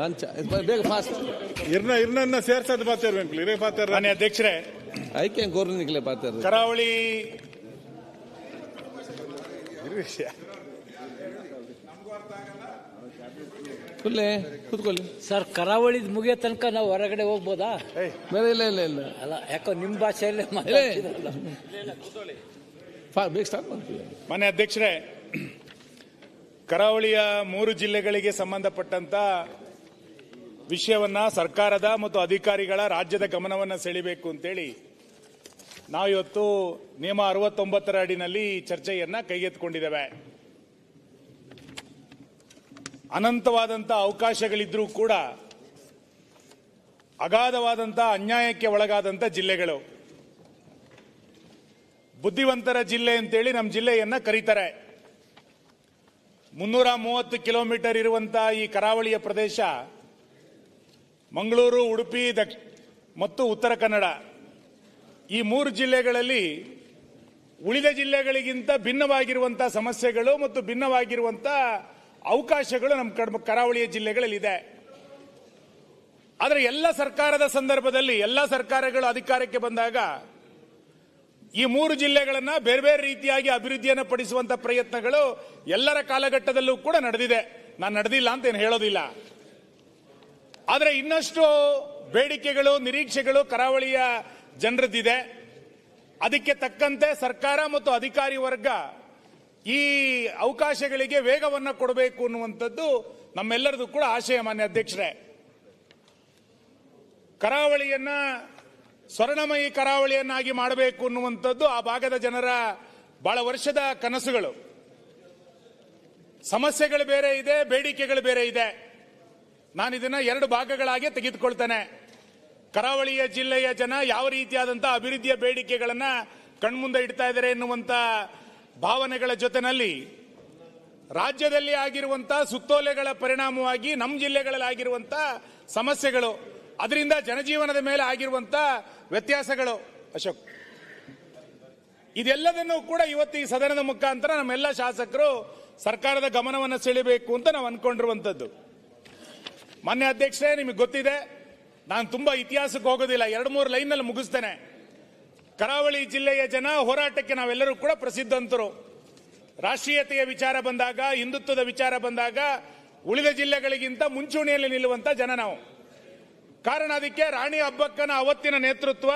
ಅಂಚ ಬೇಗ ಫಾಸ್ಟ್ ಇರ್ನ ಇರ್ನನ್ನ ಸೇರ್ಸದ್ ಪಾತಿರ್ಬೇಕು ಇರೇ ಪಾತಿರ ಮಾನ್ಯ ಅಧ್ಯಕ್ಷರೇ ಐಕೆ ಗೋರ್ನ ನಿಕ್ಲೆ ಪಾತ್ರ ಕರಾವಳಿ ಕುಲ್ಲೇ ಕೂತ್ಕೊಳ್ಳಿ ಸರ್ ಕರಾವಳಿದ್ ಮುಗಿಯೋ ತನಕ ನಾವು ಹೊರಗಡೆ ಹೋಗ್ಬೋದಾ? ಬೇರೆ ಇಲ್ಲ ಇಲ್ಲ ಇಲ್ಲ. ಅಲ್ಲ ಯಾಕೋ ನಿಮ್ಮ ಭಾಷೆಯಲ್ಲೇ. ಮನೆ ಬೇಗ ಸ್ಟಾರ್ಟ್ ಮಾಡ್ತೀವಿ. ಮಾನ್ಯ ಅಧ್ಯಕ್ಷರೇ ಕರಾವಳಿಯ ಮೂರು ಜಿಲ್ಲೆಗಳಿಗೆ ಸಂಬಂಧಪಟ್ಟಂತ ವಿಷಯವನ್ನ ಸರ್ಕಾರದ ಮತ್ತು ಅಧಿಕಾರಿಗಳ ರಾಜ್ಯದ ಗಮನವನ್ನು ಸೆಳಿಬೇಕು ಅಂತೇಳಿ ನಾವು ಇವತ್ತು ನಿಯಮ ಅರವತ್ತೊಂಬತ್ತರ ಅಡಿನಲ್ಲಿ ಚರ್ಚೆಯನ್ನ ಕೈಗೆತ್ತಿಕೊಂಡಿದ್ದೇವೆ. ಅನಂತವಾದಂಥ ಅವಕಾಶಗಳಿದ್ರೂ ಕೂಡ ಅಗಾಧವಾದಂಥ ಅನ್ಯಾಯಕ್ಕೆ ಒಳಗಾದಂಥ ಜಿಲ್ಲೆಗಳು. ಬುದ್ಧಿವಂತರ ಜಿಲ್ಲೆ ಅಂತೇಳಿ ನಮ್ಮ ಜಿಲ್ಲೆಯನ್ನ ಕರೀತಾರೆ. ಮುನ್ನೂರ ಮೂವತ್ತು ಕಿಲೋಮೀಟರ್ ಇರುವಂತಹ ಈ ಕರಾವಳಿಯ ಪ್ರದೇಶ ಮಂಗಳೂರು, ಉಡುಪಿ ಮತ್ತು ಉತ್ತರ ಕನ್ನಡ. ಈ ಮೂರು ಜಿಲ್ಲೆಗಳಲ್ಲಿ ಉಳಿದ ಜಿಲ್ಲೆಗಳಿಗಿಂತ ಭಿನ್ನವಾಗಿರುವಂಥ ಸಮಸ್ಯೆಗಳು ಮತ್ತು ಭಿನ್ನವಾಗಿರುವಂಥ ಅವಕಾಶಗಳು ನಮ್ಮ ಕಡ್- ಕರಾವಳಿಯ ಜಿಲ್ಲೆಗಳಲ್ಲಿದೆ. ಆದರೆ ಎಲ್ಲ ಸರ್ಕಾರದ ಸಂದರ್ಭದಲ್ಲಿ, ಎಲ್ಲ ಸರ್ಕಾರಗಳು ಅಧಿಕಾರಕ್ಕೆ ಬಂದಾಗ ಈ ಮೂರು ಜಿಲ್ಲೆಗಳನ್ನು ಬೇರೆ ಬೇರೆ ರೀತಿಯಾಗಿ ಅಭಿವೃದ್ಧಿಯನ್ನು ಪಡಿಸುವಂಥ ಪ್ರಯತ್ನಗಳು ಎಲ್ಲರ ಕಾಲಘಟ್ಟದಲ್ಲೂ ಕೂಡ ನಡೆದಿದೆ. ನಾನು ನಡೆದಿಲ್ಲ ಅಂತ ಏನು ಹೇಳೋದಿಲ್ಲ. ಆದರೆ ಇನ್ನಷ್ಟು ಬೇಡಿಕೆಗಳು, ನಿರೀಕ್ಷೆಗಳು ಕರಾವಳಿಯ ಜನರದ್ದಿದೆ. ಅದಕ್ಕೆ ತಕ್ಕಂತೆ ಸರ್ಕಾರ ಮತ್ತು ಅಧಿಕಾರಿ ವರ್ಗ ಈ ಅವಕಾಶಗಳಿಗೆ ವೇಗವನ್ನು ಕೊಡಬೇಕು ಅನ್ನುವಂಥದ್ದು ನಮ್ಮೆಲ್ಲರದು ಕೂಡ ಆಶಯ, ಮಾನ್ಯ ಅಧ್ಯಕ್ಷರೇ. ಕರಾವಳಿಯನ್ನ ಸ್ವರ್ಣಮಯಿ ಕರಾವಳಿಯನ್ನಾಗಿ ಮಾಡಬೇಕು ಅನ್ನುವಂಥದ್ದು ಆ ಭಾಗದ ಜನರ ಬಹಳ ವರ್ಷದ ಕನಸುಗಳು. ಸಮಸ್ಯೆಗಳು ಬೇರೆ ಇದೆ, ಬೇಡಿಕೆಗಳು ಬೇರೆ ಇದೆ. ನಾನು ಇದನ್ನ ಎರಡು ಭಾಗಗಳಾಗಿ ತೆಗೆದುಕೊಳ್ತೇನೆ. ಕರಾವಳಿಯ ಜಿಲ್ಲೆಯ ಜನ ಯಾವ ರೀತಿಯಾದಂತಹ ಅಭಿವೃದ್ಧಿಯ ಬೇಡಿಕೆಗಳನ್ನ ಕಣ್ಮುಂದೆ ಇಡ್ತಾ ಇದ್ದಾರೆ ಎನ್ನುವಂತ ಭಾವನೆಗಳ ಜೊತೆನಲ್ಲಿ ರಾಜ್ಯದಲ್ಲಿ ಆಗಿರುವಂತ ಸುತ್ತೋಲೆಗಳ ಪರಿಣಾಮವಾಗಿ ನಮ್ಮ ಜಿಲ್ಲೆಗಳಲ್ಲಿ ಆಗಿರುವಂತ ಸಮಸ್ಯೆಗಳು, ಅದರಿಂದ ಜನಜೀವನದ ಮೇಲೆ ಆಗಿರುವಂತ ವ್ಯತ್ಯಾಸಗಳು. ಅಶೋಕ್, ಇದೆಲ್ಲದನ್ನು ಕೂಡ ಇವತ್ತು ಈ ಸದನದ ಮುಖಾಂತರ ನಮ್ಮೆಲ್ಲ ಶಾಸಕರು ಸರ್ಕಾರದ ಗಮನವನ್ನು ಸೆಳೆಯಬೇಕು ಅಂತ ನಾವು ಅನ್ಕೊಂಡಿರುವಂತದ್ದು. ಮಾನ್ಯ ಅಧ್ಯಕ್ಷರೇ, ನಿಮಗೆ ಗೊತ್ತಿದೆ, ನಾನು ತುಂಬಾ ಇತಿಹಾಸಕ್ಕೆ ಹೋಗೋದಿಲ್ಲ, ಎರಡು ಮೂರು ಲೈನ್ನಲ್ಲಿ ಮುಗಿಸ್ತೇನೆ. ಕರಾವಳಿ ಜಿಲ್ಲೆಯ ಜನ ಹೋರಾಟಕ್ಕೆ ನಾವೆಲ್ಲರೂ ಕೂಡ ಪ್ರಸಿದ್ಧಂತರು. ರಾಷ್ಟ್ರೀಯತೆಯ ವಿಚಾರ ಬಂದಾಗ, ಹಿಂದುತ್ವದ ವಿಚಾರ ಬಂದಾಗ, ಉಳಿದ ಜಿಲ್ಲೆಗಳಿಗಿಂತ ಮುಂಚೂಣಿಯಲ್ಲಿ ನಿಲ್ಲುವಂತ ಜನ ನಾವು. ಕಾರಣ ಅದಕ್ಕೆ ರಾಣಿ ಅಬ್ಬಕ್ಕನ ಅವತ್ತಿನ ನೇತೃತ್ವ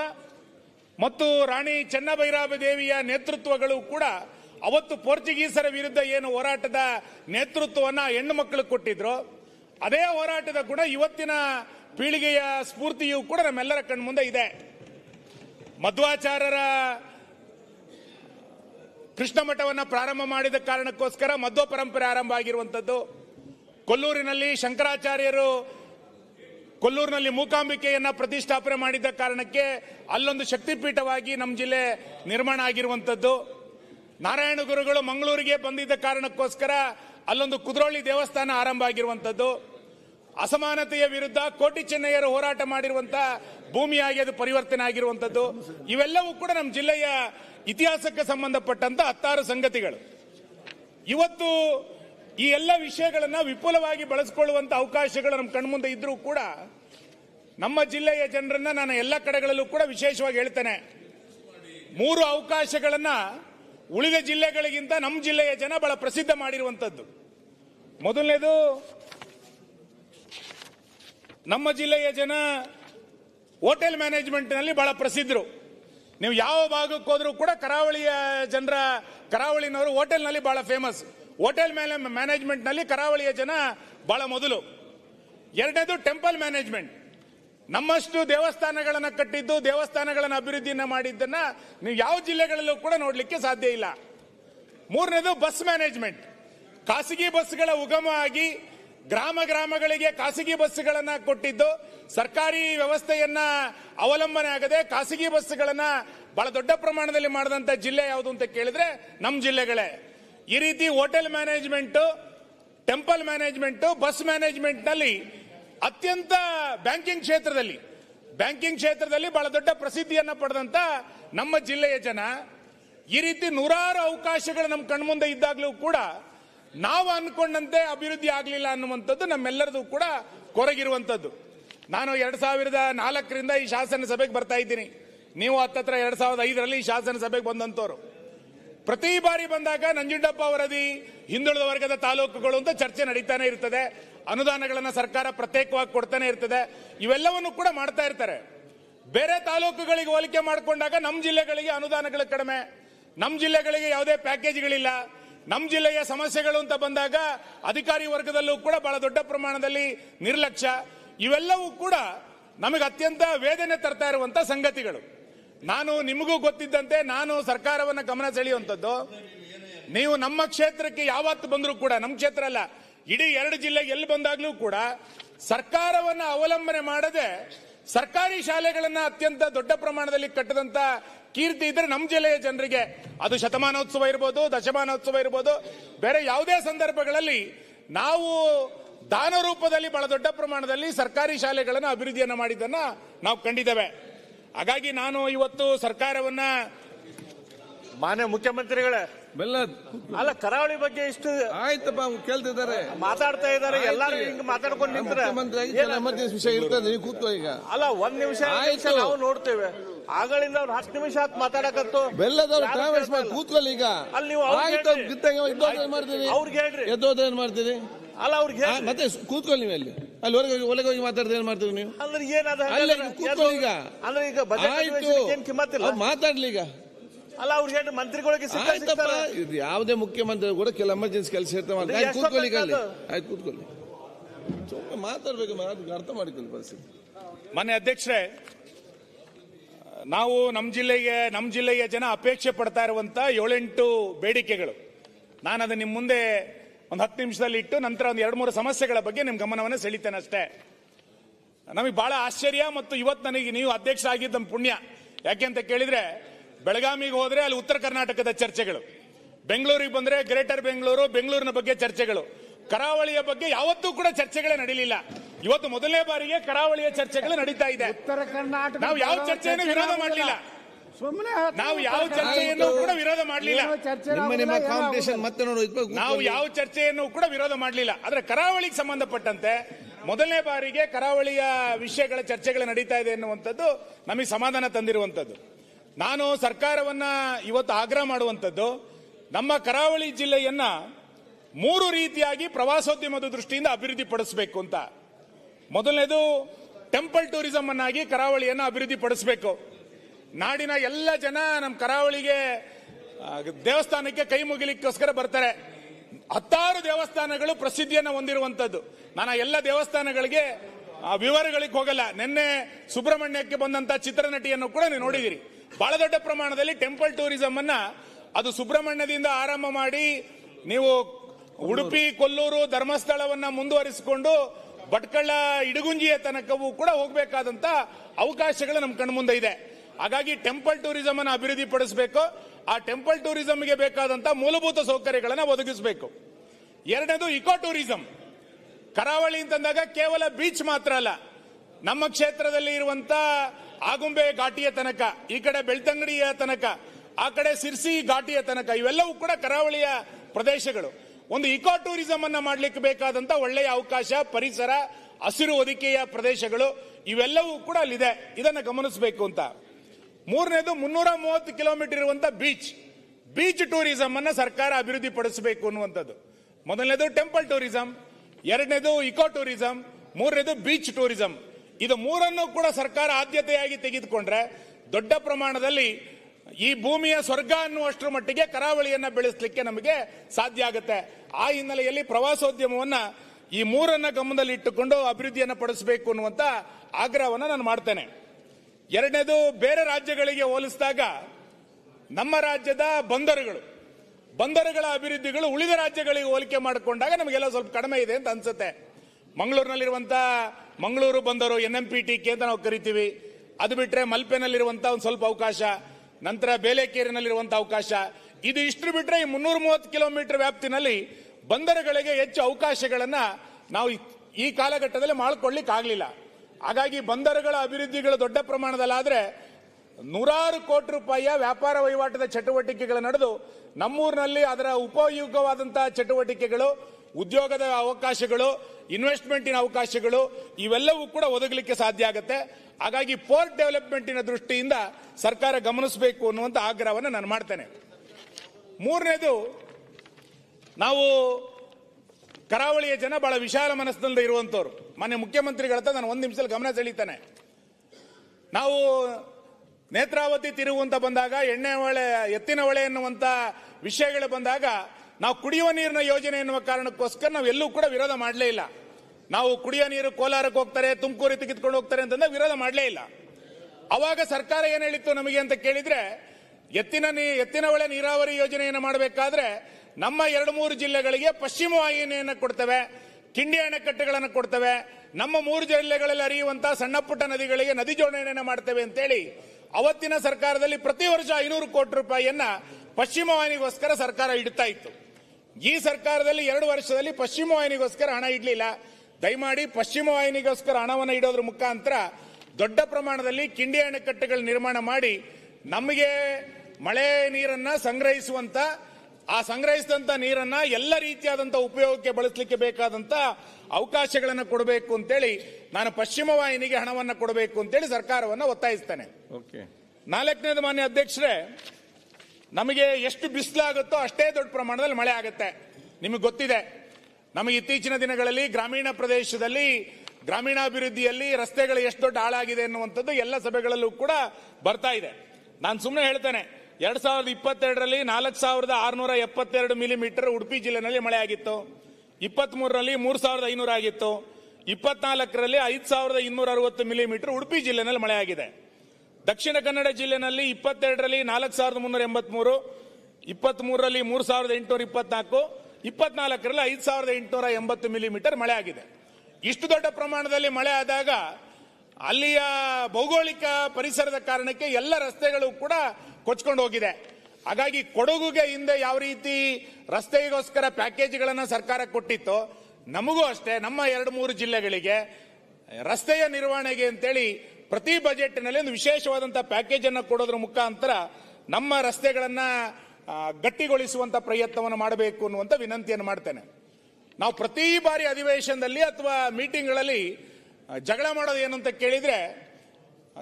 ಮತ್ತು ರಾಣಿ ಚೆನ್ನಭೈರಾಬ ದೇವಿಯ ನೇತೃತ್ವಗಳು ಕೂಡ ಅವತ್ತು ಪೋರ್ಚುಗೀಸರ ವಿರುದ್ಧ ಏನು ಹೋರಾಟದ ನೇತೃತ್ವವನ್ನು ಹೆಣ್ಣು ಮಕ್ಕಳು ಕೊಟ್ಟಿದ್ರು. ಅದೇ ಹೋರಾಟದ ಗುಣ ಇವತ್ತಿನ ಪೀಳಿಗೆಯ ಸ್ಫೂರ್ತಿಯೂ ಕೂಡ ನಮ್ಮೆಲ್ಲರ ಕಣ್ಮುಂದೆ ಇದೆ. ಮಧ್ವಾಚಾರ್ಯರ ಕೃಷ್ಣ ಮಠವನ್ನ ಪ್ರಾರಂಭ ಮಾಡಿದ ಕಾರಣಕ್ಕೋಸ್ಕರ ಮಧ್ವ ಪರಂಪರೆ ಆರಂಭ ಆಗಿರುವಂಥದ್ದು ಕೊಲ್ಲೂರಿನಲ್ಲಿ ಶಂಕರಾಚಾರ್ಯರು ಕೊಲ್ಲೂರಿನಲ್ಲಿ ಮೂಕಾಂಬಿಕೆಯನ್ನ ಪ್ರತಿಷ್ಠಾಪನೆ ಮಾಡಿದ್ದ ಕಾರಣಕ್ಕೆ ಅಲ್ಲೊಂದು ಶಕ್ತಿಪೀಠವಾಗಿ ನಮ್ಮ ಜಿಲ್ಲೆ ನಿರ್ಮಾಣ ಆಗಿರುವಂತದ್ದು. ನಾರಾಯಣ ಗುರುಗಳು ಮಂಗಳೂರಿಗೆ ಬಂದಿದ್ದ ಕಾರಣಕ್ಕೋಸ್ಕರ ಅಲ್ಲೊಂದು ಕುದ್ರೋಳಿ ದೇವಸ್ಥಾನ ಆರಂಭ ಆಗಿರುವಂತದ್ದು ಅಸಮಾನತೆಯ ವಿರುದ್ಧ ಕೋಟಿ ಚೆನ್ನಯ್ಯರು ಹೋರಾಟ ಮಾಡಿರುವಂತ ಭೂಮಿಯಾಗಿ ಅದು ಪರಿವರ್ತನೆ ಆಗಿರುವಂತದ್ದು ಇವೆಲ್ಲವೂ ಕೂಡ ನಮ್ಮ ಜಿಲ್ಲೆಯ ಇತಿಹಾಸಕ್ಕೆ ಸಂಬಂಧಪಟ್ಟಂತ ಹತ್ತಾರು ಸಂಗತಿಗಳು. ಇವತ್ತು ಈ ಎಲ್ಲ ವಿಷಯಗಳನ್ನು ವಿಪುಲವಾಗಿ ಬಳಸಿಕೊಳ್ಳುವಂತ ಅವಕಾಶಗಳು ನಮ್ಮ ಕಣ್ಮುಂದೆ ಇದ್ರೂ ಕೂಡ ನಮ್ಮ ಜಿಲ್ಲೆಯ ಜನರನ್ನ ನಾನು ಎಲ್ಲ ಕಡೆಗಳಲ್ಲೂ ಕೂಡ ವಿಶೇಷವಾಗಿ ಹೇಳ್ತೇನೆ. ಮೂರು ಅವಕಾಶಗಳನ್ನ ಉಳಿದ ಜಿಲ್ಲೆಗಳಿಗಿಂತ ನಮ್ಮ ಜಿಲ್ಲೆಯ ಜನ ಬಹಳ ಪ್ರಸಿದ್ಧ ಮಾಡಿರುವಂಥದ್ದು. ಮೊದಲನೇದು, ನಮ್ಮ ಜಿಲ್ಲೆಯ ಜನ ಹೋಟೆಲ್ ಮ್ಯಾನೇಜ್ಮೆಂಟ್ನಲ್ಲಿ ಬಹಳ ಪ್ರಸಿದ್ಧರು. ನೀವು ಯಾವ ಭಾಗಕ್ಕೆ ಹೋದರೂ ಕೂಡ ಕರಾವಳಿಯ ಜನರ, ಕರಾವಳಿನವರು ಹೋಟೆಲ್ನಲ್ಲಿ ಬಹಳ ಫೇಮಸ್ ಹೋಟೆಲ್ ಮ್ಯಾನೇಜ್ಮೆಂಟ್ನಲ್ಲಿ ಕರಾವಳಿಯ ಜನ ಬಹಳ ಮೊದಲು. ಎರಡನೇದು ಟೆಂಪಲ್ ಮ್ಯಾನೇಜ್ಮೆಂಟ್ ನಮ್ಮಷ್ಟು ದೇವಸ್ಥಾನಗಳನ್ನು ಕಟ್ಟಿದ್ದು, ದೇವಸ್ಥಾನಗಳನ್ನು ಅಭಿವೃದ್ಧಿಯನ್ನ ಮಾಡಿದ್ದನ್ನ ನೀವು ಯಾವ ಜಿಲ್ಲೆಗಳಲ್ಲೂ ಕೂಡ ನೋಡಲಿಕ್ಕೆ ಸಾಧ್ಯ ಇಲ್ಲ. ಮೂರನೇದು ಬಸ್ ಮ್ಯಾನೇಜ್ಮೆಂಟ್ ಖಾಸಗಿ ಬಸ್ಗಳ ಉಗಮ ಆಗಿ ಗ್ರಾಮ ಗ್ರಾಮಗಳಿಗೆ ಖಾಸಗಿ ಬಸ್ಗಳನ್ನ ಕೊಟ್ಟಿದ್ದು, ಸರ್ಕಾರಿ ವ್ಯವಸ್ಥೆಯನ್ನ ಅವಲಂಬನೆ ಆಗದೆ ಖಾಸಗಿ ಬಸ್ಗಳನ್ನ ಬಹಳ ದೊಡ್ಡ ಪ್ರಮಾಣದಲ್ಲಿ ಮಾಡಿದಂತ ಜಿಲ್ಲೆ ಯಾವುದು ಅಂತ ಕೇಳಿದ್ರೆ ನಮ್ಮ ಜಿಲ್ಲೆಗಳೇ. ಈ ರೀತಿ hotel management temple management bus ಮ್ಯಾನೇಜ್ಮೆಂಟ್ನಲ್ಲಿ ಅತ್ಯಂತ ಬ್ಯಾಂಕಿಂಗ್ ಕ್ಷೇತ್ರದಲ್ಲಿ ಬ್ಯಾಂಕಿಂಗ್ ಕ್ಷೇತ್ರದಲ್ಲಿ ಬಹಳ ದೊಡ್ಡ ಪ್ರಸಿದ್ಧಿಯನ್ನು ಪಡೆದಂತ ನಮ್ಮ ಜಿಲ್ಲೆಯ ಜನ, ಈ ರೀತಿ ನೂರಾರು ಅವಕಾಶಗಳು ನಮ್ಮ ಕಣ್ಮುಂದೆ ಇದ್ದಾಗಲೂ ಕೂಡ ನಾವು ಅನ್ಕೊಂಡಂತೆ ಅಭಿವೃದ್ಧಿ ಆಗಲಿಲ್ಲ ಅನ್ನುವಂಥದ್ದು ನಮ್ಮೆಲ್ಲರದು ಕೂಡ ಕೊರಗಿರುವಂತದ್ದು ನಾನು ಎರಡ್ ಸಾವಿರದ ನಾಲ್ಕರಿಂದ ಈ ಶಾಸನ ಸಭೆಗೆ ಬರ್ತಾ ಇದ್ದೀನಿ. ನೀವು ಹತ್ತತ್ರ ಎರಡ್ ಸಾವಿರದ ಐದರಲ್ಲಿ ಶಾಸನ ಸಭೆಗೆ ಬಂದಂತವ್ರು. ಪ್ರತಿ ಬಾರಿ ಬಂದಾಗ ನಂಜುಂಡಪ್ಪ ವರದಿ ಹಿಂದುಳಿದ ವರ್ಗದ ತಾಲೂಕುಗಳು ಅಂತ ಚರ್ಚೆ ನಡೀತಾನೆ ಇರ್ತದೆ. ಅನುದಾನಗಳನ್ನು ಸರ್ಕಾರ ಪ್ರತ್ಯೇಕವಾಗಿ ಕೊಡ್ತಾನೆ ಇರ್ತದೆ. ಇವೆಲ್ಲವನ್ನು ಕೂಡ ಮಾಡ್ತಾ ಇರ್ತಾರೆ. ಬೇರೆ ತಾಲೂಕುಗಳಿಗೆ ಹೋಲಿಕೆ ಮಾಡಿಕೊಂಡಾಗ ನಮ್ಮ ಜಿಲ್ಲೆಗಳಿಗೆ ಅನುದಾನಗಳು ಕಡಿಮೆ. ನಮ್ಮ ಜಿಲ್ಲೆಗಳಿಗೆ ಯಾವುದೇ ಪ್ಯಾಕೇಜ್ಗಳಿಲ್ಲ. ನಮ್ಮ ಜಿಲ್ಲೆಯ ಸಮಸ್ಯೆಗಳು ಅಂತ ಬಂದಾಗ ಅಧಿಕಾರಿ ವರ್ಗದಲ್ಲೂ ಕೂಡ ಬಹಳ ದೊಡ್ಡ ಪ್ರಮಾಣದಲ್ಲಿ ನಿರ್ಲಕ್ಷ್ಯ. ಇವೆಲ್ಲವೂ ಕೂಡ ನಮಗೆ ಅತ್ಯಂತ ವೇದನೆ ತರ್ತಾ ಇರುವಂತ ಸಂಗತಿಗಳು. ನಾನು ನಿಮಗೂ ಗೊತ್ತಿದ್ದಂತೆ ನಾನು ಸರ್ಕಾರವನ್ನ ಗಮನ ಸೆಳೆಯುವಂಥದ್ದು. ನೀವು ನಮ್ಮ ಕ್ಷೇತ್ರಕ್ಕೆ ಯಾವತ್ತು ಬಂದರೂ ಕೂಡ, ನಮ್ಮ ಕ್ಷೇತ್ರ ಅಲ್ಲ, ಇಡೀ ಎರಡು ಜಿಲ್ಲೆ ಎಲ್ಲಿ ಬಂದಾಗಲೂ ಕೂಡ ಸರ್ಕಾರವನ್ನ ಅವಲಂಬನೆ ಮಾಡದೆ ಸರ್ಕಾರಿ ಶಾಲೆಗಳನ್ನು ಅತ್ಯಂತ ದೊಡ್ಡ ಪ್ರಮಾಣದಲ್ಲಿ ಕಟ್ಟದಂತ ಕೀರ್ತಿ ಇದ್ರೆ ನಮ್ಮ ಜಿಲ್ಲೆಯ ಜನರಿಗೆ ಅದು ಶತಮಾನೋತ್ಸವ ಇರ್ಬೋದು, ದಶಮಾನೋತ್ಸವ ಇರ್ಬೋದು, ಬೇರೆ ಯಾವುದೇ ಸಂದರ್ಭಗಳಲ್ಲಿ ನಾವು ದಾನ ರೂಪದಲ್ಲಿ ಬಹಳ ದೊಡ್ಡ ಪ್ರಮಾಣದಲ್ಲಿ ಸರ್ಕಾರಿ ಶಾಲೆಗಳನ್ನು ಅಭಿವೃದ್ಧಿಯನ್ನು ಮಾಡಿದ್ದನ್ನು ನಾವು ಕಂಡಿದ್ದೇವೆ. ಹಾಗಾಗಿ ನಾನು ಇವತ್ತು ಸರ್ಕಾರವನ್ನ ಮಾನ್ಯ ಮುಖ್ಯಮಂತ್ರಿಗಳೇ ಬೆಲ್ಲ ಅಲ್ಲ ಕರಾವಳಿ ಬಗ್ಗೆ ಇಷ್ಟು ಆಯ್ತಪ್ಪ ಕೇಳ್ತಿದ್ದಾರೆ. ಮಾತಾಡ್ತಾ ಇದಾರೆ ಎಲ್ಲಾರು ಹಿಂಗ್ ಮಾತಾಡ್ಕೊಂಡು ನಿಂತಾರೆ. ವಿಷಯ ಇರ್ತದೆ ನೀವು ಕೂತ್ಕೋ ಈಗ. ಅಲ್ಲ ಒಂದ್ ನಿಮಿಷ ಆಯ್ತು. ನಾವು ನೋಡ್ತೇವೆ. ಆಗಳಿಂದ ಅವ್ರು ಹತ್ತು ನಿಮಿಷ ಆತ್ ಮಾತಾಡಕತ್ತು. ಬೆಲ್ಲದವ್ರು ಟ್ರಾವೆಲ್ಸ್ ಮಾಡಿ ಕೂತ್ಕೊಳ್ಳಿ ಈಗ. ಅಲ್ಲಿ ನೀವು ಅವ್ರಿಗೆ ಆಯ್ತು ಹೇಳ್ರಿ. ಗಿತ್ತಂಗೆ ಎದ್ದೋದ್ರೆ ಏನ್ ಮಾಡ್ತೀರಿ? ಅವ್ರಿಗೆ ಹೇಳ್ರಿ. ಎದ್ದೋದ್ರೆ ಏನ್ ಮಾಡ್ತೀರಿ? ಅಲ್ಲ ಅವ್ರಿಗೆ ಹೇಳ್ರಿ. ಮತ್ತೆ ಕೂತ್ಕೊಳ್ಳಿ ನೀವು ಅಲ್ಲಿ. ಅಲ್ಲಿ ಹೊರಗೆ ಹೋಗಿ ಒಳಗೆ ಹೋಗಿ ಮಾತಾಡಿದ್ರೆ ಏನ್ ಮಾಡ್ತೀರಿ ನೀವು? ಅಂದ್ರೆ ಏನದ ಅಲ್ಲ, ಈಗ ಕೂತ್ಕೊಳ್ಳಿ ಈಗ. ಅಂದ್ರೆ ಈಗ ಬಜೆಟ್ ಆಯ್ತು. ಏನ್ ಕಿಮ್ಮತ್ತಿಲ್ಲ ಅವ್ರು ಮಾತಾಡ್ಲಿ ಈಗ. ಅಲ್ಲ ಅವ್ರಿಗೆ ಹೇಳ್ರಿ ಮಂತ್ರಿಗಳಿಗೆ ಸಿಕ್ಕ ಆಯ್ತಪ್ಪ. ಸಿಗ್ತಾರ. ಇದು ಯಾವುದೇ ಮುಖ್ಯಮಂತ್ರಿ ಕೂಡ ಕೆಲ ಎಮರ್ಜೆನ್ಸಿ ಕೆಲಸ ಇರ್ತಾವ ಅದು ಆಯ್ತು ಎಷ್ಟು ಕೂತ್ಕೊಳ್ಳಿ ಈಗ ಅಲ್ಲಿ. ಆಯ್ತು ಕೂತ್ಕೊಳ್ಳಿ. ಸುಮ್ಮನೆ ಮಾತಾಡ್ಬೇಕು ಮಾತು ಅರ್ಥ ಮಾಡ್ಕೊಳ್ಳಿ ಪರಿಸ್ಥಿತಿ. ಮಾನ್ಯ ಅಧ್ಯಕ್ಷರೇ ನಾವು ನಮ್ಮ ಜಿಲ್ಲೆಗೆ ನಮ್ಮ ಜಿಲ್ಲೆಯ ಜನ ಅಪೇಕ್ಷೆ ಪಡ್ತಾ ಇರುವಂತ ಏಳೆಂಟು ಬೇಡಿಕೆಗಳು. ನಾನು ಅದನ್ನ ನಿಮ್ಮ ಮುಂದೆ ಒಂದು ಹತ್ತು ನಿಮಿಷದಲ್ಲಿ ಇಟ್ಟು ನಂತರ ಒಂದು ಎರಡು ಮೂರು ಸಮಸ್ಯೆಗಳ ಬಗ್ಗೆ ನಿಮ್ಮ ಗಮನವನ್ನು ಸೆಳಿತೇನೆ ಅಷ್ಟೇ. ನಮಗೆ ಬಹಳ ಆಶ್ಚರ್ಯ ಮತ್ತು ಇವತ್ತು ನನಗೆ ನೀವು ಅಧ್ಯಕ್ಷ ಆಗಿದ್ದ ನಮ್ಮ ಪುಣ್ಯ. ಯಾಕೆ ಅಂತ ಕೇಳಿದ್ರೆ ಬೆಳಗಾವಿಗೆ ಹೋದ್ರೆ ಅಲ್ಲಿ ಉತ್ತರ ಕರ್ನಾಟಕದ ಚರ್ಚೆಗಳು. ಬೆಂಗಳೂರಿಗೆ ಬಂದ್ರೆ ಗ್ರೇಟರ್ ಬೆಂಗಳೂರು ಬೆಂಗಳೂರಿನ ಬಗ್ಗೆ ಚರ್ಚೆಗಳು. ಕರಾವಳಿಯ ಬಗ್ಗೆ ಯಾವತ್ತೂ ಕೂಡ ಚರ್ಚೆಗಳೇ ನಡೀಲಿಲ್ಲ. ಇವತ್ತು ಮೊದಲನೇ ಬಾರಿಗೆ ಕರಾವಳಿಯ ಚರ್ಚೆಗಳು ನಡೀತಾ ಇದೆ. ಉತ್ತರ ಕರ್ನಾಟಕ ನಾವು ಯಾವ ಚರ್ಚೆಯನ್ನು ವಿರೋಧ ಮಾಡಲಿಲ್ಲ. ಸುಮ್ಮನೆ ನಾವು ಯಾವ ಚರ್ಚೆಯನ್ನು ಕೂಡ ವಿರೋಧ ಮಾಡಲಿಲ್ಲ. ನಿಮ್ಮ ನಿಮ್ಮ ಕಾಂಪಿಟೇಷನ್ ಮತ್ತೆ ನೋಡು ನಾವು ಯಾವ ಚರ್ಚೆಯನ್ನು ಕೂಡ ವಿರೋಧ ಮಾಡಲಿಲ್ಲ. ಆದ್ರೆ ಕರಾವಳಿಗೆ ಸಂಬಂಧಪಟ್ಟಂತೆ ಮೊದಲನೇ ಬಾರಿಗೆ ಕರಾವಳಿಯ ವಿಷಯಗಳ ಚರ್ಚೆಗಳು ನಡೀತಾ ಇದೆ ಎನ್ನುವಂಥದ್ದು ನಮಗೆ ಸಮಾಧಾನ ತಂದಿರುವಂಥದ್ದು. ನಾನು ಸರ್ಕಾರವನ್ನ ಇವತ್ತು ಆಗ್ರಹ ಮಾಡುವಂಥದ್ದು ನಮ್ಮ ಕರಾವಳಿ ಜಿಲ್ಲೆಯನ್ನ ಮೂರು ರೀತಿಯಾಗಿ ಪ್ರವಾಸೋದ್ಯಮದ ದೃಷ್ಟಿಯಿಂದ ಅಭಿವೃದ್ಧಿ ಪಡಿಸಬೇಕು ಅಂತ. ಮೊದಲನೇದು ಟೆಂಪಲ್ ಟೂರಿಸಂ ಅನ್ನಾಗಿ ಕರಾವಳಿಯನ್ನು ಅಭಿವೃದ್ಧಿ ಪಡಿಸಬೇಕು ನಾಡಿನ ಎಲ್ಲ ಜನ ನಮ್ಮ ಕರಾವಳಿಗೆ ದೇವಸ್ಥಾನಕ್ಕೆ ಕೈ ಮುಗಿಲಿಕ್ಕೋಸ್ಕರ ಬರ್ತಾರೆ. ಹತ್ತಾರು ದೇವಸ್ಥಾನಗಳು ಪ್ರಸಿದ್ಧಿಯನ್ನು ಹೊಂದಿರುವಂಥದ್ದು ನಾನು ಎಲ್ಲ ದೇವಸ್ಥಾನಗಳಿಗೆ ವಿವರಗಳಿಗೆ ಹೋಗಲ್ಲ. ನಿನ್ನೆ ಸುಬ್ರಹ್ಮಣ್ಯಕ್ಕೆ ಬಂದಂತ ಚಿತ್ರನಟಿಯನ್ನು ಕೂಡ ನೀವು ನೋಡಿದಿರಿ. ಬಹಳ ದೊಡ್ಡ ಪ್ರಮಾಣದಲ್ಲಿ ಟೆಂಪಲ್ ಟೂರಿಸಂ ಅನ್ನ ಅದು ಸುಬ್ರಹ್ಮಣ್ಯದಿಂದ ಆರಂಭ ಮಾಡಿ, ನೀವು ಉಡುಪಿ, ಕೊಲ್ಲೂರು ಧರ್ಮಸ್ಥಳವನ್ನ ಮುಂದುವರಿಸಿಕೊಂಡು, ಭಟ್ಕಳ, ಇಡಗುಂಜಿಯ ತನಕವೂ ಕೂಡ ಹೋಗಬೇಕಾದಂತ ಅವಕಾಶಗಳು ನಮ್ಮ ಕಣ್ಮುಂದೆ ಇದೆ. ಹಾಗಾಗಿ ಟೆಂಪಲ್ ಟೂರಿಸಂ ಅನ್ನು ಅಭಿವೃದ್ಧಿ ಪಡಿಸಬೇಕು ಆ ಟೆಂಪಲ್ ಟೂರಿಸಂಗೆ ಬೇಕಾದಂತಹ ಮೂಲಭೂತ ಸೌಕರ್ಯಗಳನ್ನು ಒದಗಿಸಬೇಕು. ಎರಡನೇದು ಇಕೋ ಟೂರಿಸಂ ಕರಾವಳಿ ಅಂತಂದಾಗ ಕೇವಲ ಬೀಚ್ ಮಾತ್ರ ಅಲ್ಲ, ನಮ್ಮ ಕ್ಷೇತ್ರದಲ್ಲಿ ಇರುವಂತ ಆಗುಂಬೆ ಘಾಟಿಯ ತನಕ, ಈ ಕಡೆ ಬೆಳ್ತಂಗಡಿಯ ತನಕ, ಆ ಕಡೆ ಸಿರ್ಸಿ ಘಾಟಿಯ ತನಕ, ಇವೆಲ್ಲವೂ ಕೂಡ ಕರಾವಳಿಯ ಪ್ರದೇಶಗಳು. ಒಂದು ಇಕೋ ಟೂರಿಸಂ ಅನ್ನ ಮಾಡ್ಲಿಕ್ಕೆ ಬೇಕಾದಂತ ಒಳ್ಳೆಯ ಅವಕಾಶ, ಪರಿಸರ, ಹಸಿರು ಒದಿಕೆಯ ಪ್ರದೇಶಗಳು, ಇವೆಲ್ಲವೂ ಕೂಡ ಅಲ್ಲಿದೆ. ಇದನ್ನು ಗಮನಿಸಬೇಕು ಅಂತ. ಮೂರನೇದು ಮುನ್ನೂರ ಮೂವತ್ತು ಕಿಲೋಮೀಟರ್ ಇರುವಂತಹ ಬೀಚ್. ಬೀಚ್ ಟೂರಿಸಂ ಅನ್ನ ಸರ್ಕಾರ ಅಭಿವೃದ್ಧಿ ಪಡಿಸಬೇಕು ಅನ್ನುವಂಥದ್ದು. ಮೊದಲನೇದು ಟೆಂಪಲ್ ಟೂರಿಸಂ, ಎರಡನೇದು ಇಕೋ ಟೂರಿಸಂ, ಮೂರನೇದು ಬೀಚ್ ಟೂರಿಸಂ. ಇದು ಮೂರನ್ನು ಕೂಡ ಸರ್ಕಾರ ಆದ್ಯತೆಯಾಗಿ ತೆಗೆದುಕೊಂಡ್ರೆ ದೊಡ್ಡ ಪ್ರಮಾಣದಲ್ಲಿ ಈ ಭೂಮಿಯ ಸ್ವರ್ಗ ಅನ್ನುವಷ್ಟರ ಮಟ್ಟಿಗೆ ಕರಾವಳಿಯನ್ನ ಬೆಳೆಸಲಿಕ್ಕೆ ನಮಗೆ ಸಾಧ್ಯ ಆಗುತ್ತೆ. ಆ ಹಿನ್ನೆಲೆಯಲ್ಲಿ ಪ್ರವಾಸೋದ್ಯಮವನ್ನ ಈ ಮೂರನ್ನ ಗಮನದಲ್ಲಿ ಇಟ್ಟುಕೊಂಡು ಅಭಿವೃದ್ಧಿಯನ್ನು ಪಡಿಸಬೇಕು ಅನ್ನುವಂತ ಆಗ್ರಹವನ್ನ ನಾನು ಮಾಡ್ತೇನೆ. ಎರಡನೇದು ಬೇರೆ ರಾಜ್ಯಗಳಿಗೆ ಹೋಲಿಸಿದಾಗ ನಮ್ಮ ರಾಜ್ಯದ ಬಂದರುಗಳು, ಬಂದರುಗಳ ಅಭಿವೃದ್ಧಿಗಳು ಉಳಿದ ರಾಜ್ಯಗಳಿಗೆ ಹೋಲಿಕೆ ಮಾಡಿಕೊಂಡಾಗ ನಮಗೆಲ್ಲ ಸ್ವಲ್ಪ ಕಡಿಮೆ ಇದೆ ಅಂತ ಅನ್ಸುತ್ತೆ. ಮಂಗಳೂರಿನಲ್ಲಿರುವಂಥ ಮಂಗಳೂರು ಬಂದರು N M P T K ಅಂತ ನಾವು ಕರಿತೀವಿ. ಅದು ಬಿಟ್ರೆ ಮಲ್ಪೆನಲ್ಲಿರುವಂತ ಒಂದು ಸ್ವಲ್ಪ ಅವಕಾಶ, ನಂತರ ಬೇಲೆಕೇರಿನಲ್ಲಿರುವಂಥ ಅವಕಾಶ. ಇದು ಇಷ್ಟು ಬಿಟ್ರೆ ಈ ಮುನ್ನೂರ ಮೂವತ್ತು ಕಿಲೋಮೀಟರ್ ವ್ಯಾಪ್ತಿನಲ್ಲಿ ಬಂದರುಗಳಿಗೆ ಹೆಚ್ಚು ಅವಕಾಶಗಳನ್ನು ನಾವು ಈ- ಕಾಲಘಟ್ಟದಲ್ಲಿ ಮಾಡ್ಕೊಳ್ಳಿಕ್ ಆಗ್ಲಿಲ್ಲ ಹಾಗಾಗಿ ಬಂದರುಗಳ ಅಭಿವೃದ್ಧಿಗಳು ದೊಡ್ಡ ಪ್ರಮಾಣದಲ್ಲಾದರೆ ನೂರಾರು ಕೋಟಿ ರೂಪಾಯಿಯ ವ್ಯಾಪಾರ ವಹಿವಾಟದ ಚಟುವಟಿಕೆಗಳು ನಡೆದು ನಮ್ಮೂರಿನಲ್ಲಿ ಅದರ ಉಪಯುಕ್ತವಾದಂತಹ ಚಟುವಟಿಕೆಗಳು, ಉದ್ಯೋಗದ ಅವಕಾಶಗಳು, ಇನ್ವೆಸ್ಟ್ಮೆಂಟಿನ ಅವಕಾಶಗಳು, ಇವೆಲ್ಲವೂ ಕೂಡ ಒದಗಲಿಕ್ಕೆ ಸಾಧ್ಯ ಆಗುತ್ತೆ. ಹಾಗಾಗಿ ಪೋರ್ಟ್ ಡೆವಲಪ್ಮೆಂಟಿನ ದೃಷ್ಟಿಯಿಂದ ಸರ್ಕಾರ ಗಮನಿಸಬೇಕು ಅನ್ನುವಂಥ ಆಗ್ರಹವನ್ನು ನಾನು ಮಾಡ್ತೇನೆ. ಮೂರನೇದು, ನಾವು ಕರಾವಳಿಯ ಜನ ಬಹಳ ವಿಶಾಲ ಮನಸ್ಸಿನಿಂದ ಇರುವಂತವ್ರು. ಮಾನ್ಯ ಮುಖ್ಯಮಂತ್ರಿಗಳ ನಾನು ಒಂದು ನಿಮಿಷದಲ್ಲಿ ಗಮನ ಸೆಳೀತಾನೆ. ನಾವು ನೇತ್ರಾವತಿ ತಿರುವು ಅಂತ ಬಂದಾಗ, ಎಣ್ಣೆ ಹೊಳೆ, ಎತ್ತಿನ ಹೊಳೆ ಎನ್ನುವಂತ ವಿಷಯಗಳು ಬಂದಾಗ, ನಾವು ಕುಡಿಯುವ ನೀರಿನ ಯೋಜನೆ ಎನ್ನುವ ಕಾರಣಕ್ಕೋಸ್ಕರ ನಾವು ಎಲ್ಲೂ ಕೂಡ ವಿರೋಧ ಮಾಡಲೇ ಇಲ್ಲ. ನಾವು ಕುಡಿಯೋ ನೀರು ಕೋಲಾರಕ್ಕೆ ಹೋಗ್ತಾರೆ ತುಮಕೂರಿ ತೆಗೆದುಕೊಂಡು ಹೋಗ್ತಾರೆ ಅಂತಂದ್ರೆ ವಿರೋಧ ಮಾಡಲೇ ಇಲ್ಲ. ಅವಾಗ ಸರ್ಕಾರ ಏನು ಹೇಳಿತ್ತು ನಮಗೆ ಅಂತ ಕೇಳಿದ್ರೆ, ಎತ್ತಿನ ನೀ, ಎತ್ತಿನ ಹೊಳೆ ನೀರಾವರಿ ಯೋಜನೆಯನ್ನು ಮಾಡಬೇಕಾದ್ರೆ ನಮ್ಮ ಎರಡು ಮೂರು ಜಿಲ್ಲೆಗಳಿಗೆ ಪಶ್ಚಿಮ ವಾಹಿನಿಯನ್ನು ಕೊಡ್ತವೆ, ಕಿಂಡಿ ಅಣೆಕಟ್ಟೆಗಳನ್ನು ಕೊಡ್ತವೆ. ನಮ್ಮ ಮೂರು ಜಿಲ್ಲೆಗಳಲ್ಲಿ ಹರಿಯುವಂತಹ ಸಣ್ಣ ಪುಟ್ಟ ನದಿಗಳಿಗೆ ನದಿ ಜೋಡಣೆಯನ್ನು ಮಾಡ್ತೇವೆ ಅಂತೇಳಿ ಅವತ್ತಿನ ಸರ್ಕಾರದಲ್ಲಿ ಪ್ರತಿ ವರ್ಷ ಐನೂರು ಕೋಟಿ ರೂಪಾಯಿಯನ್ನ ಪಶ್ಚಿಮ ವಾಹಿನಿಗೋಸ್ಕರ ಸರ್ಕಾರ ಇಡ್ತಾ ಇತ್ತು. ಈ ಸರ್ಕಾರದಲ್ಲಿ ಎರಡು ವರ್ಷದಲ್ಲಿ ಪಶ್ಚಿಮ ವಾಹಿನಿಗೋಸ್ಕರ ಹಣ ಇಡಲಿಲ್ಲ. ದಯಮಾಡಿ ಪಶ್ಚಿಮ ವಾಹಿನಿಗೋಸ್ಕರ ಹಣವನ್ನು ಇಡೋದ್ರ ಮುಖಾಂತರ ದೊಡ್ಡ ಪ್ರಮಾಣದಲ್ಲಿ ಕಿಂಡಿ ಅಣೆಕಟ್ಟೆಗಳ ನಿರ್ಮಾಣ ಮಾಡಿ ನಮಗೆ ಮಳೆ ನೀರನ್ನ ಸಂಗ್ರಹಿಸುವಂತ ಆ ಸಂಗ್ರಹಿಸಿದಂಥ ನೀರನ್ನ ಎಲ್ಲ ರೀತಿಯಾದಂತ ಉಪಯೋಗಕ್ಕೆ ಬಳಸಲಿಕ್ಕೆ ಬೇಕಾದಂತ ಅವಕಾಶಗಳನ್ನು ಕೊಡಬೇಕು ಅಂತೇಳಿ ನಾನು ಪಶ್ಚಿಮ ವಾಹಿನಿಗೆ ಹಣವನ್ನು ಕೊಡಬೇಕು ಅಂತೇಳಿ ಸರ್ಕಾರವನ್ನು ಒತ್ತಾಯಿಸ್ತೇನೆ. ಓಕೆ. ನಾಲ್ಕನೇದು ಮಾನ್ಯ ಅಧ್ಯಕ್ಷರೇ ನಮಗೆ ಎಷ್ಟು ಬಿಸಿಲಾಗುತ್ತೋ ಅಷ್ಟೇ ದೊಡ್ಡ ಪ್ರಮಾಣದಲ್ಲಿ ಮಳೆ ಆಗುತ್ತೆ. ನಿಮಗೆ ಗೊತ್ತಿದೆ ನಮಗೆ ಇತ್ತೀಚಿನ ದಿನಗಳಲ್ಲಿ ಗ್ರಾಮೀಣ ಪ್ರದೇಶದಲ್ಲಿ ಗ್ರಾಮೀಣಾಭಿವೃದ್ಧಿಯಲ್ಲಿ ರಸ್ತೆಗಳು ಎಷ್ಟು ದೊಡ್ಡ ಹಾಳಾಗಿದೆ ಎನ್ನುವಂಥದ್ದು ಎಲ್ಲ ಸಭೆಗಳಲ್ಲೂ ಕೂಡ ಬರ್ತಾ ಇದೆ. ನಾನು ಸುಮ್ಮನೆ ಹೇಳ್ತೇನೆ ಎರಡ್ ಸಾವಿರದ ಇಪ್ಪತ್ತೆರಡರಲ್ಲಿ ನಾಲ್ಕು ಸಾವಿರದ ಆರುನೂರ ಎಪ್ಪತ್ತೆರಡು ಮಿಲಿಮೀಟರ್ ಉಡುಪಿ ಜಿಲ್ಲೆನಲ್ಲಿ ಮಳೆ ಆಗಿತ್ತು ಇಪ್ಪತ್ತ್ ಮೂರರಲ್ಲಿ ಮೂರು ಸಾವಿರದ ಐನೂರ ಆಗಿತ್ತು. ಇಪ್ಪತ್ನಾಲ್ಕರಲ್ಲಿ ಐದು ಸಾವಿರದ ಇನ್ನೂರ ಅರವತ್ತು ಮಿಲಿಮೀಟರ್ ಉಡುಪಿ ಜಿಲ್ಲೆನಲ್ಲಿ ಮಳೆ ಆಗಿದೆ ದಕ್ಷಿಣ ಕನ್ನಡ ಜಿಲ್ಲೆನಲ್ಲಿ ಇಪ್ಪತ್ತೆರಡರಲ್ಲಿ ನಾಲ್ಕು ಸಾವಿರದ ಮುನ್ನೂರ ಎಂಬತ್ಮೂರು ಇಪ್ಪತ್ತ್ ಮೂರರಲ್ಲಿ ಮೂರು ಸಾವಿರದ ಎಂಟುನೂರ ಇಪ್ಪತ್ನಾಲ್ಕು, ಇಪ್ಪತ್ನಾಲ್ಕರಲ್ಲಿ ಐದು ಸಾವಿರದ ಎಂಟುನೂರ ಎಂಬತ್ತು ಮಿಲಿಮೀಟರ್ ಮಳೆ ಆಗಿದೆ ಇಷ್ಟು ದೊಡ್ಡ ಪ್ರಮಾಣದಲ್ಲಿ ಮಳೆ ಆದಾಗ ಅಲ್ಲಿಯ ಭೌಗೋಳಿಕ ಪರಿಸರದ ಕಾರಣಕ್ಕೆ ಎಲ್ಲ ರಸ್ತೆಗಳು ಕೂಡ ಕೊಚ್ಕೊಂಡು ಹೋಗಿದೆ. ಹಾಗಾಗಿ ಕೊಡಗುಗೆ ಹಿಂದೆ ಯಾವ ರೀತಿ ರಸ್ತೆಗೋಸ್ಕರ ಪ್ಯಾಕೇಜ್ಗಳನ್ನು ಸರ್ಕಾರ ಕೊಟ್ಟಿತ್ತು, ನಮಗೂ ಅಷ್ಟೇ, ನಮ್ಮ ಎರಡು ಮೂರು ಜಿಲ್ಲೆಗಳಿಗೆ ರಸ್ತೆಯ ನಿರ್ವಹಣೆಗೆ ಅಂತೇಳಿ ಪ್ರತಿ ಬಜೆಟ್ನಲ್ಲಿ ಒಂದು ವಿಶೇಷವಾದಂಥ ಪ್ಯಾಕೇಜ್ ಅನ್ನು ಕೊಡೋದ್ರ ಮುಖಾಂತರ ನಮ್ಮ ರಸ್ತೆಗಳನ್ನು ಗಟ್ಟಿಗೊಳಿಸುವಂಥ ಪ್ರಯತ್ನವನ್ನು ಮಾಡಬೇಕು ಅನ್ನುವಂತ ವಿನಂತಿಯನ್ನು ಮಾಡ್ತೇನೆ. ನಾವು ಪ್ರತಿ ಬಾರಿ ಅಧಿವೇಶನದಲ್ಲಿ ಅಥವಾ ಮೀಟಿಂಗ್ಗಳಲ್ಲಿ ಜಗಳ ಮಾಡೋದು ಏನಂತ ಕೇಳಿದ್ರೆ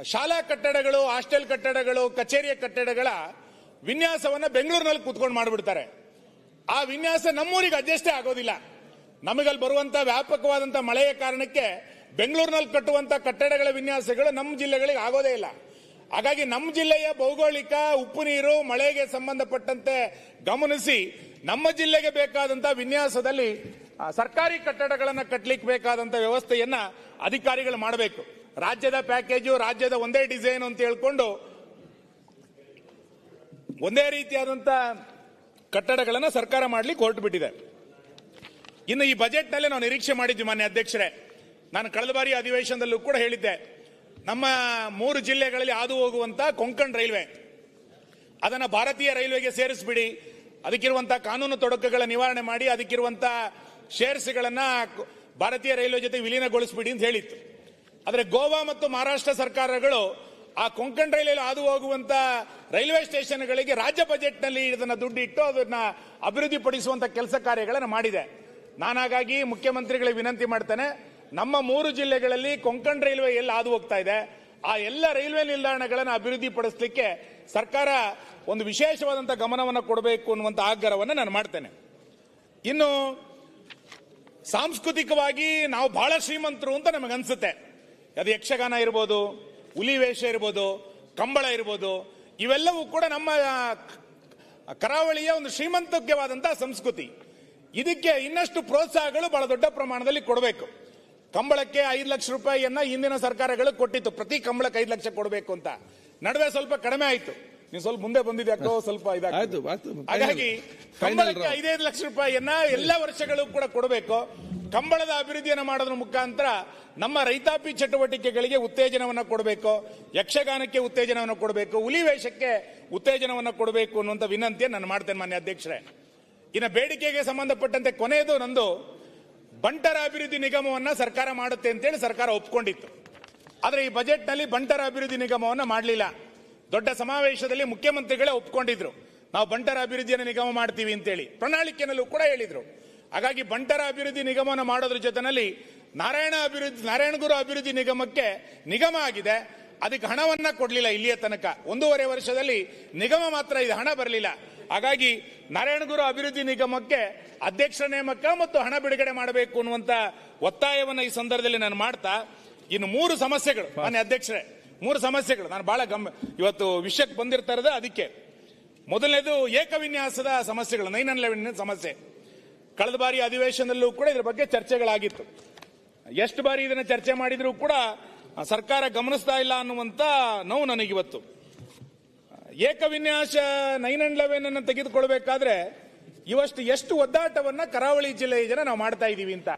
ಶಾಲಾ ಕಟ್ಟಡಗಳು, ಹಾಸ್ಟೆಲ್ ಕಟ್ಟಡಗಳು, ಕಚೇರಿಯ ಕಟ್ಟಡಗಳ ವಿನ್ಯಾಸವನ್ನ ಬೆಂಗಳೂರಿನಲ್ಲಿ ಕೂತ್ಕೊಂಡು ಮಾಡಿಬಿಡ್ತಾರೆ. ಆ ವಿನ್ಯಾಸ ನಮ್ಮೂರಿಗೆ ಅಡ್ಜಸ್ಟೇ ಆಗೋದಿಲ್ಲ. ನಮಗಲ್ಲಿ ಬರುವಂತ ವ್ಯಾಪಕವಾದಂತ ಮಳೆಯ ಕಾರಣಕ್ಕೆ ಬೆಂಗಳೂರಿನಲ್ಲಿ ಕಟ್ಟುವಂತ ಕಟ್ಟಡಗಳ ವಿನ್ಯಾಸಗಳು ನಮ್ಮ ಜಿಲ್ಲೆಗಳಿಗೆ ಆಗೋದೇ ಇಲ್ಲ. ಹಾಗಾಗಿ ನಮ್ಮ ಜಿಲ್ಲೆಯ ಭೌಗೋಳಿಕ, ಉಪ್ಪು ನೀರು, ಮಳೆಗೆ ಸಂಬಂಧಪಟ್ಟಂತೆ ಗಮನಿಸಿ ನಮ್ಮ ಜಿಲ್ಲೆಗೆ ಬೇಕಾದಂತ ವಿನ್ಯಾಸದಲ್ಲಿ ಸರ್ಕಾರಿ ಕಟ್ಟಡಗಳನ್ನು ಕಟ್ಟಲಿಕ್ಕೆ ಬೇಕಾದಂತ ವ್ಯವಸ್ಥೆಯನ್ನ ಅಧಿಕಾರಿಗಳು ಮಾಡಬೇಕು. ರಾಜ್ಯದ ಪ್ಯಾಕೇಜು, ರಾಜ್ಯದ ಒಂದೇ ಡಿಸೈನ್ ಅಂತ ಹೇಳ್ಕೊಂಡು ಒಂದೇ ರೀತಿಯಾದಂತ ಕಟ್ಟಡಗಳನ್ನು ಸರ್ಕಾರ ಮಾಡ್ಲಿಕ್ಕೆ ಹೊರಟು ಬಿಟ್ಟಿದೆ ಇನ್ನು ಈ ಬಜೆಟ್ನಲ್ಲಿ ನಾವು ನಿರೀಕ್ಷೆ ಮಾಡಿದ್ವಿ ಮಾನ್ಯ ಅಧ್ಯಕ್ಷರೇ. ನಾನು ಕಳೆದ ಬಾರಿ ಅಧಿವೇಶನದಲ್ಲೂ ಕೂಡ ಹೇಳಿದ್ದೆ. ನಮ್ಮ ಮೂರು ಜಿಲ್ಲೆಗಳಲ್ಲಿ ಹಾದು ಹೋಗುವಂತ ಕೊಂಕಣ್ ರೈಲ್ವೆ. ಅದನ್ನ ಭಾರತೀಯ ರೈಲ್ವೆಗೆ ಸೇರಿಸ್ಬಿಡಿ. ಅದಕ್ಕಿರುವಂತಹ ಕಾನೂನು ತೊಡಕುಗಳ ನಿವಾರಣೆ ಮಾಡಿ, ಅದಕ್ಕಿರುವಂತ ಶೇರ್ಸ್ಗಳನ್ನ ಭಾರತೀಯ ರೈಲ್ವೆ ಜೊತೆ ವಿಲೀನಗೊಳಿಸ್ಬಿಡಿ ಅಂತ ಹೇಳಿತ್ತು. ಆದರೆ ಗೋವಾ ಮತ್ತು ಮಹಾರಾಷ್ಟ್ರ ಸರ್ಕಾರಗಳು ಆ ಕೊಂಕಣ್ ರೈಲಲ್ಲಿ ಹಾದು ಹೋಗುವಂತ ರೈಲ್ವೆ ಸ್ಟೇಷನ್ಗಳಿಗೆ ರಾಜ್ಯ ಬಜೆಟ್ನಲ್ಲಿ ಇದನ್ನ ದುಡ್ಡಿಟ್ಟು ಅದನ್ನ ಅಭಿವೃದ್ಧಿಪಡಿಸುವಂತ ಕೆಲಸ ಕಾರ್ಯಗಳನ್ನು ಮಾಡಿದೆ. ನಾನು ಹಾಗಾಗಿ ಮುಖ್ಯಮಂತ್ರಿಗಳಿಗೆ ವಿನಂತಿ ಮಾಡ್ತೇನೆ. ನಮ್ಮ ಮೂರು ಜಿಲ್ಲೆಗಳಲ್ಲಿ ಕೊಂಕಣ್ ರೈಲ್ವೆ ಎಲ್ಲಿ ಹಾದು ಹೋಗ್ತಾ ಇದೆ, ಆ ಎಲ್ಲ ರೈಲ್ವೆ ನಿಲ್ದಾಣಗಳನ್ನು ಅಭಿವೃದ್ಧಿಪಡಿಸಲಿಕ್ಕೆ ಸರ್ಕಾರ ಒಂದು ವಿಶೇಷವಾದಂಥ ಗಮನವನ್ನು ಕೊಡಬೇಕು ಅನ್ನುವಂಥ ಆಗ್ರಹವನ್ನು ನಾನು ಮಾಡ್ತೇನೆ. ಇನ್ನು ಸಾಂಸ್ಕೃತಿಕವಾಗಿ ನಾವು ಬಹಳ ಶ್ರೀಮಂತರು ಅಂತ ನಮಗನ್ಸುತ್ತೆ ಅದು ಯಕ್ಷಗಾನ ಇರ್ಬೋದು, ಹುಲಿ ವೇಷ ಇರ್ಬೋದು, ಕಂಬಳ ಇರ್ಬೋದು, ಇವೆಲ್ಲವೂ ಕೂಡ ನಮ್ಮ ಕರಾವಳಿಯ ಒಂದು ಶ್ರೀಮಂತವಾದಂತಹ ಸಂಸ್ಕೃತಿ. ಇದಕ್ಕೆ ಇನ್ನಷ್ಟು ಪ್ರೋತ್ಸಾಹಗಳು ಬಹಳ ದೊಡ್ಡ ಪ್ರಮಾಣದಲ್ಲಿ ಕೊಡಬೇಕು. ಕಂಬಳಕ್ಕೆ ಐದು ಲಕ್ಷ ರೂಪಾಯಿಯನ್ನ ಹಿಂದಿನ ಸರ್ಕಾರಗಳು ಕೊಟ್ಟಿತ್ತು. ಪ್ರತಿ ಕಂಬಳಕ್ಕೆ ಐದು ಲಕ್ಷ ಕೊಡಬೇಕು ಅಂತ. ನಡುವೆ ಸ್ವಲ್ಪ ಕಡಿಮೆ ಆಯ್ತು. ನೀವು ಸ್ವಲ್ಪ ಮುಂದೆ ಬಂದಿದ್ಯಾಕೋ ಸ್ವಲ್ಪ ಇದಾಯ್ತು ಹಾಗಾಗಿ ಕಂಬಳಕ್ಕೆ. ಐದೈದು ಲಕ್ಷ ರೂಪಾಯಿಯನ್ನ ಎಲ್ಲ ವರ್ಷಗಳು ಕೂಡ ಕೊಡಬೇಕು. ಕಂಬಳದ ಅಭಿವೃದ್ಧಿಯನ್ನು ಮಾಡೋದ್ರ ಮುಖಾಂತರ ನಮ್ಮ ರೈತಾಪಿ ಚಟುವಟಿಕೆಗಳಿಗೆ ಉತ್ತೇಜನವನ್ನ ಕೊಡಬೇಕು. ಯಕ್ಷಗಾನಕ್ಕೆ ಉತ್ತೇಜನವನ್ನು ಕೊಡಬೇಕು. ಹುಲಿ ವೇಷಕ್ಕೆ ಉತ್ತೇಜನವನ್ನು ಕೊಡಬೇಕು ಅನ್ನುವಂಥ ವಿನಂತಿಯನ್ನು ನಾನು ಮಾಡ್ತೇನೆ ಮಾನ್ಯ ಅಧ್ಯಕ್ಷರೇ. ಇನ್ನು ಬೇಡಿಕೆಗೆ ಸಂಬಂಧಪಟ್ಟಂತೆ ಕೊನೆಯದು ನಂದು. ಬಂಟರ ಅಭಿವೃದ್ಧಿ ನಿಗಮವನ್ನ ಸರ್ಕಾರ ಮಾಡುತ್ತೆ ಅಂತೇಳಿ ಸರ್ಕಾರ ಒಪ್ಕೊಂಡಿತ್ತು. ಆದರೆ ಈ ಬಜೆಟ್ನಲ್ಲಿ ಬಂಟರ ಅಭಿವೃದ್ಧಿ ನಿಗಮವನ್ನು ಮಾಡಲಿಲ್ಲ. ದೊಡ್ಡ ಸಮಾವೇಶದಲ್ಲಿ ಮುಖ್ಯಮಂತ್ರಿಗಳೇ ಒಪ್ಕೊಂಡಿದ್ರು. ನಾವು ಬಂಟರ ಅಭಿವೃದ್ಧಿಯನ್ನು ನಿಗಮ ಮಾಡ್ತೀವಿ ಅಂತೇಳಿ. ಪ್ರಣಾಳಿಕೆನಲ್ಲೂ ಕೂಡ ಹೇಳಿದ್ರು. ಹಾಗಾಗಿ ಬಂಟರ ಅಭಿವೃದ್ಧಿ ನಿಗಮವನ್ನು ಮಾಡೋದ್ರ ಜೊತೆನಲ್ಲಿ ನಾರಾಯಣ ಅಭಿವೃದ್ಧಿ ನಾರಾಯಣಗುರು ಅಭಿವೃದ್ಧಿ ನಿಗಮಕ್ಕೆ ನಿಗಮ ಆಗಿದೆ. ಅದಕ್ಕೆ ಹಣವನ್ನ ಕೊಡ್ಲಿಲ್ಲ ಇಲ್ಲಿಯ ತನಕ. ಒಂದೂವರೆ ವರ್ಷದಲ್ಲಿ ನಿಗಮ ಮಾತ್ರ ಇದು ಹಣ ಬರಲಿಲ್ಲ. ಹಾಗಾಗಿ ನಾರಾಯಣಗುರು ಅಭಿವೃದ್ಧಿ ನಿಗಮಕ್ಕೆ ಅಧ್ಯಕ್ಷರ ನೇಮಕ ಮತ್ತು ಹಣ ಬಿಡುಗಡೆ ಮಾಡಬೇಕು ಅನ್ನುವಂತ ಒತ್ತಾಯವನ್ನು ಈ ಸಂದರ್ಭದಲ್ಲಿ ನಾನು ಮಾಡ್ತಾ, ಇನ್ನು ಮೂರು ಸಮಸ್ಯೆಗಳು, ಮಾನ್ಯ ಅಧ್ಯಕ್ಷರೇ, ಮೂರು ಸಮಸ್ಯೆಗಳು. ನಾನು ಬಹಳ ಗಮ್, ಇವತ್ತು ವಿಷಯಕ್ಕೆ ಬಂದಿರ್ತಾ ಇರೋದು ಅದಕ್ಕೆ. ಮೊದಲನೇದು ಏಕವಿನ್ಯಾಸದ ಸಮಸ್ಯೆಗಳು ನೈನ್ ಅನ್ ಸಮಸ್ಯೆ. ಕಳೆದ ಬಾರಿ ಅಧಿವೇಶನದಲ್ಲೂ ಕೂಡ ಇದ್ರ ಬಗ್ಗೆ ಚರ್ಚೆಗಳಾಗಿತ್ತು. ಎಷ್ಟು ಬಾರಿ ಇದನ್ನ ಚರ್ಚೆ ಮಾಡಿದರೂ ಕೂಡ ಸರ್ಕಾರ ಗಮನಿಸ್ತಾ ಇಲ್ಲ ಅನ್ನುವಂತ ನೋವು ನನಗಿವತ್ತು. ಏಕವಿನ್ಯಾಸ ನೈನ್ ಅಂಡ್ ಲೆವೆನ್ ಅನ್ನು ತೆಗೆದುಕೊಳ್ಬೇಕಾದ್ರೆ ಇವಷ್ಟು ಎಷ್ಟು ಒದ್ದಾಟವನ್ನ ಕರಾವಳಿ ಜಿಲ್ಲೆಯ ಜನ ನಾವು ಮಾಡ್ತಾ ಇದೀವಿ ಅಂತ.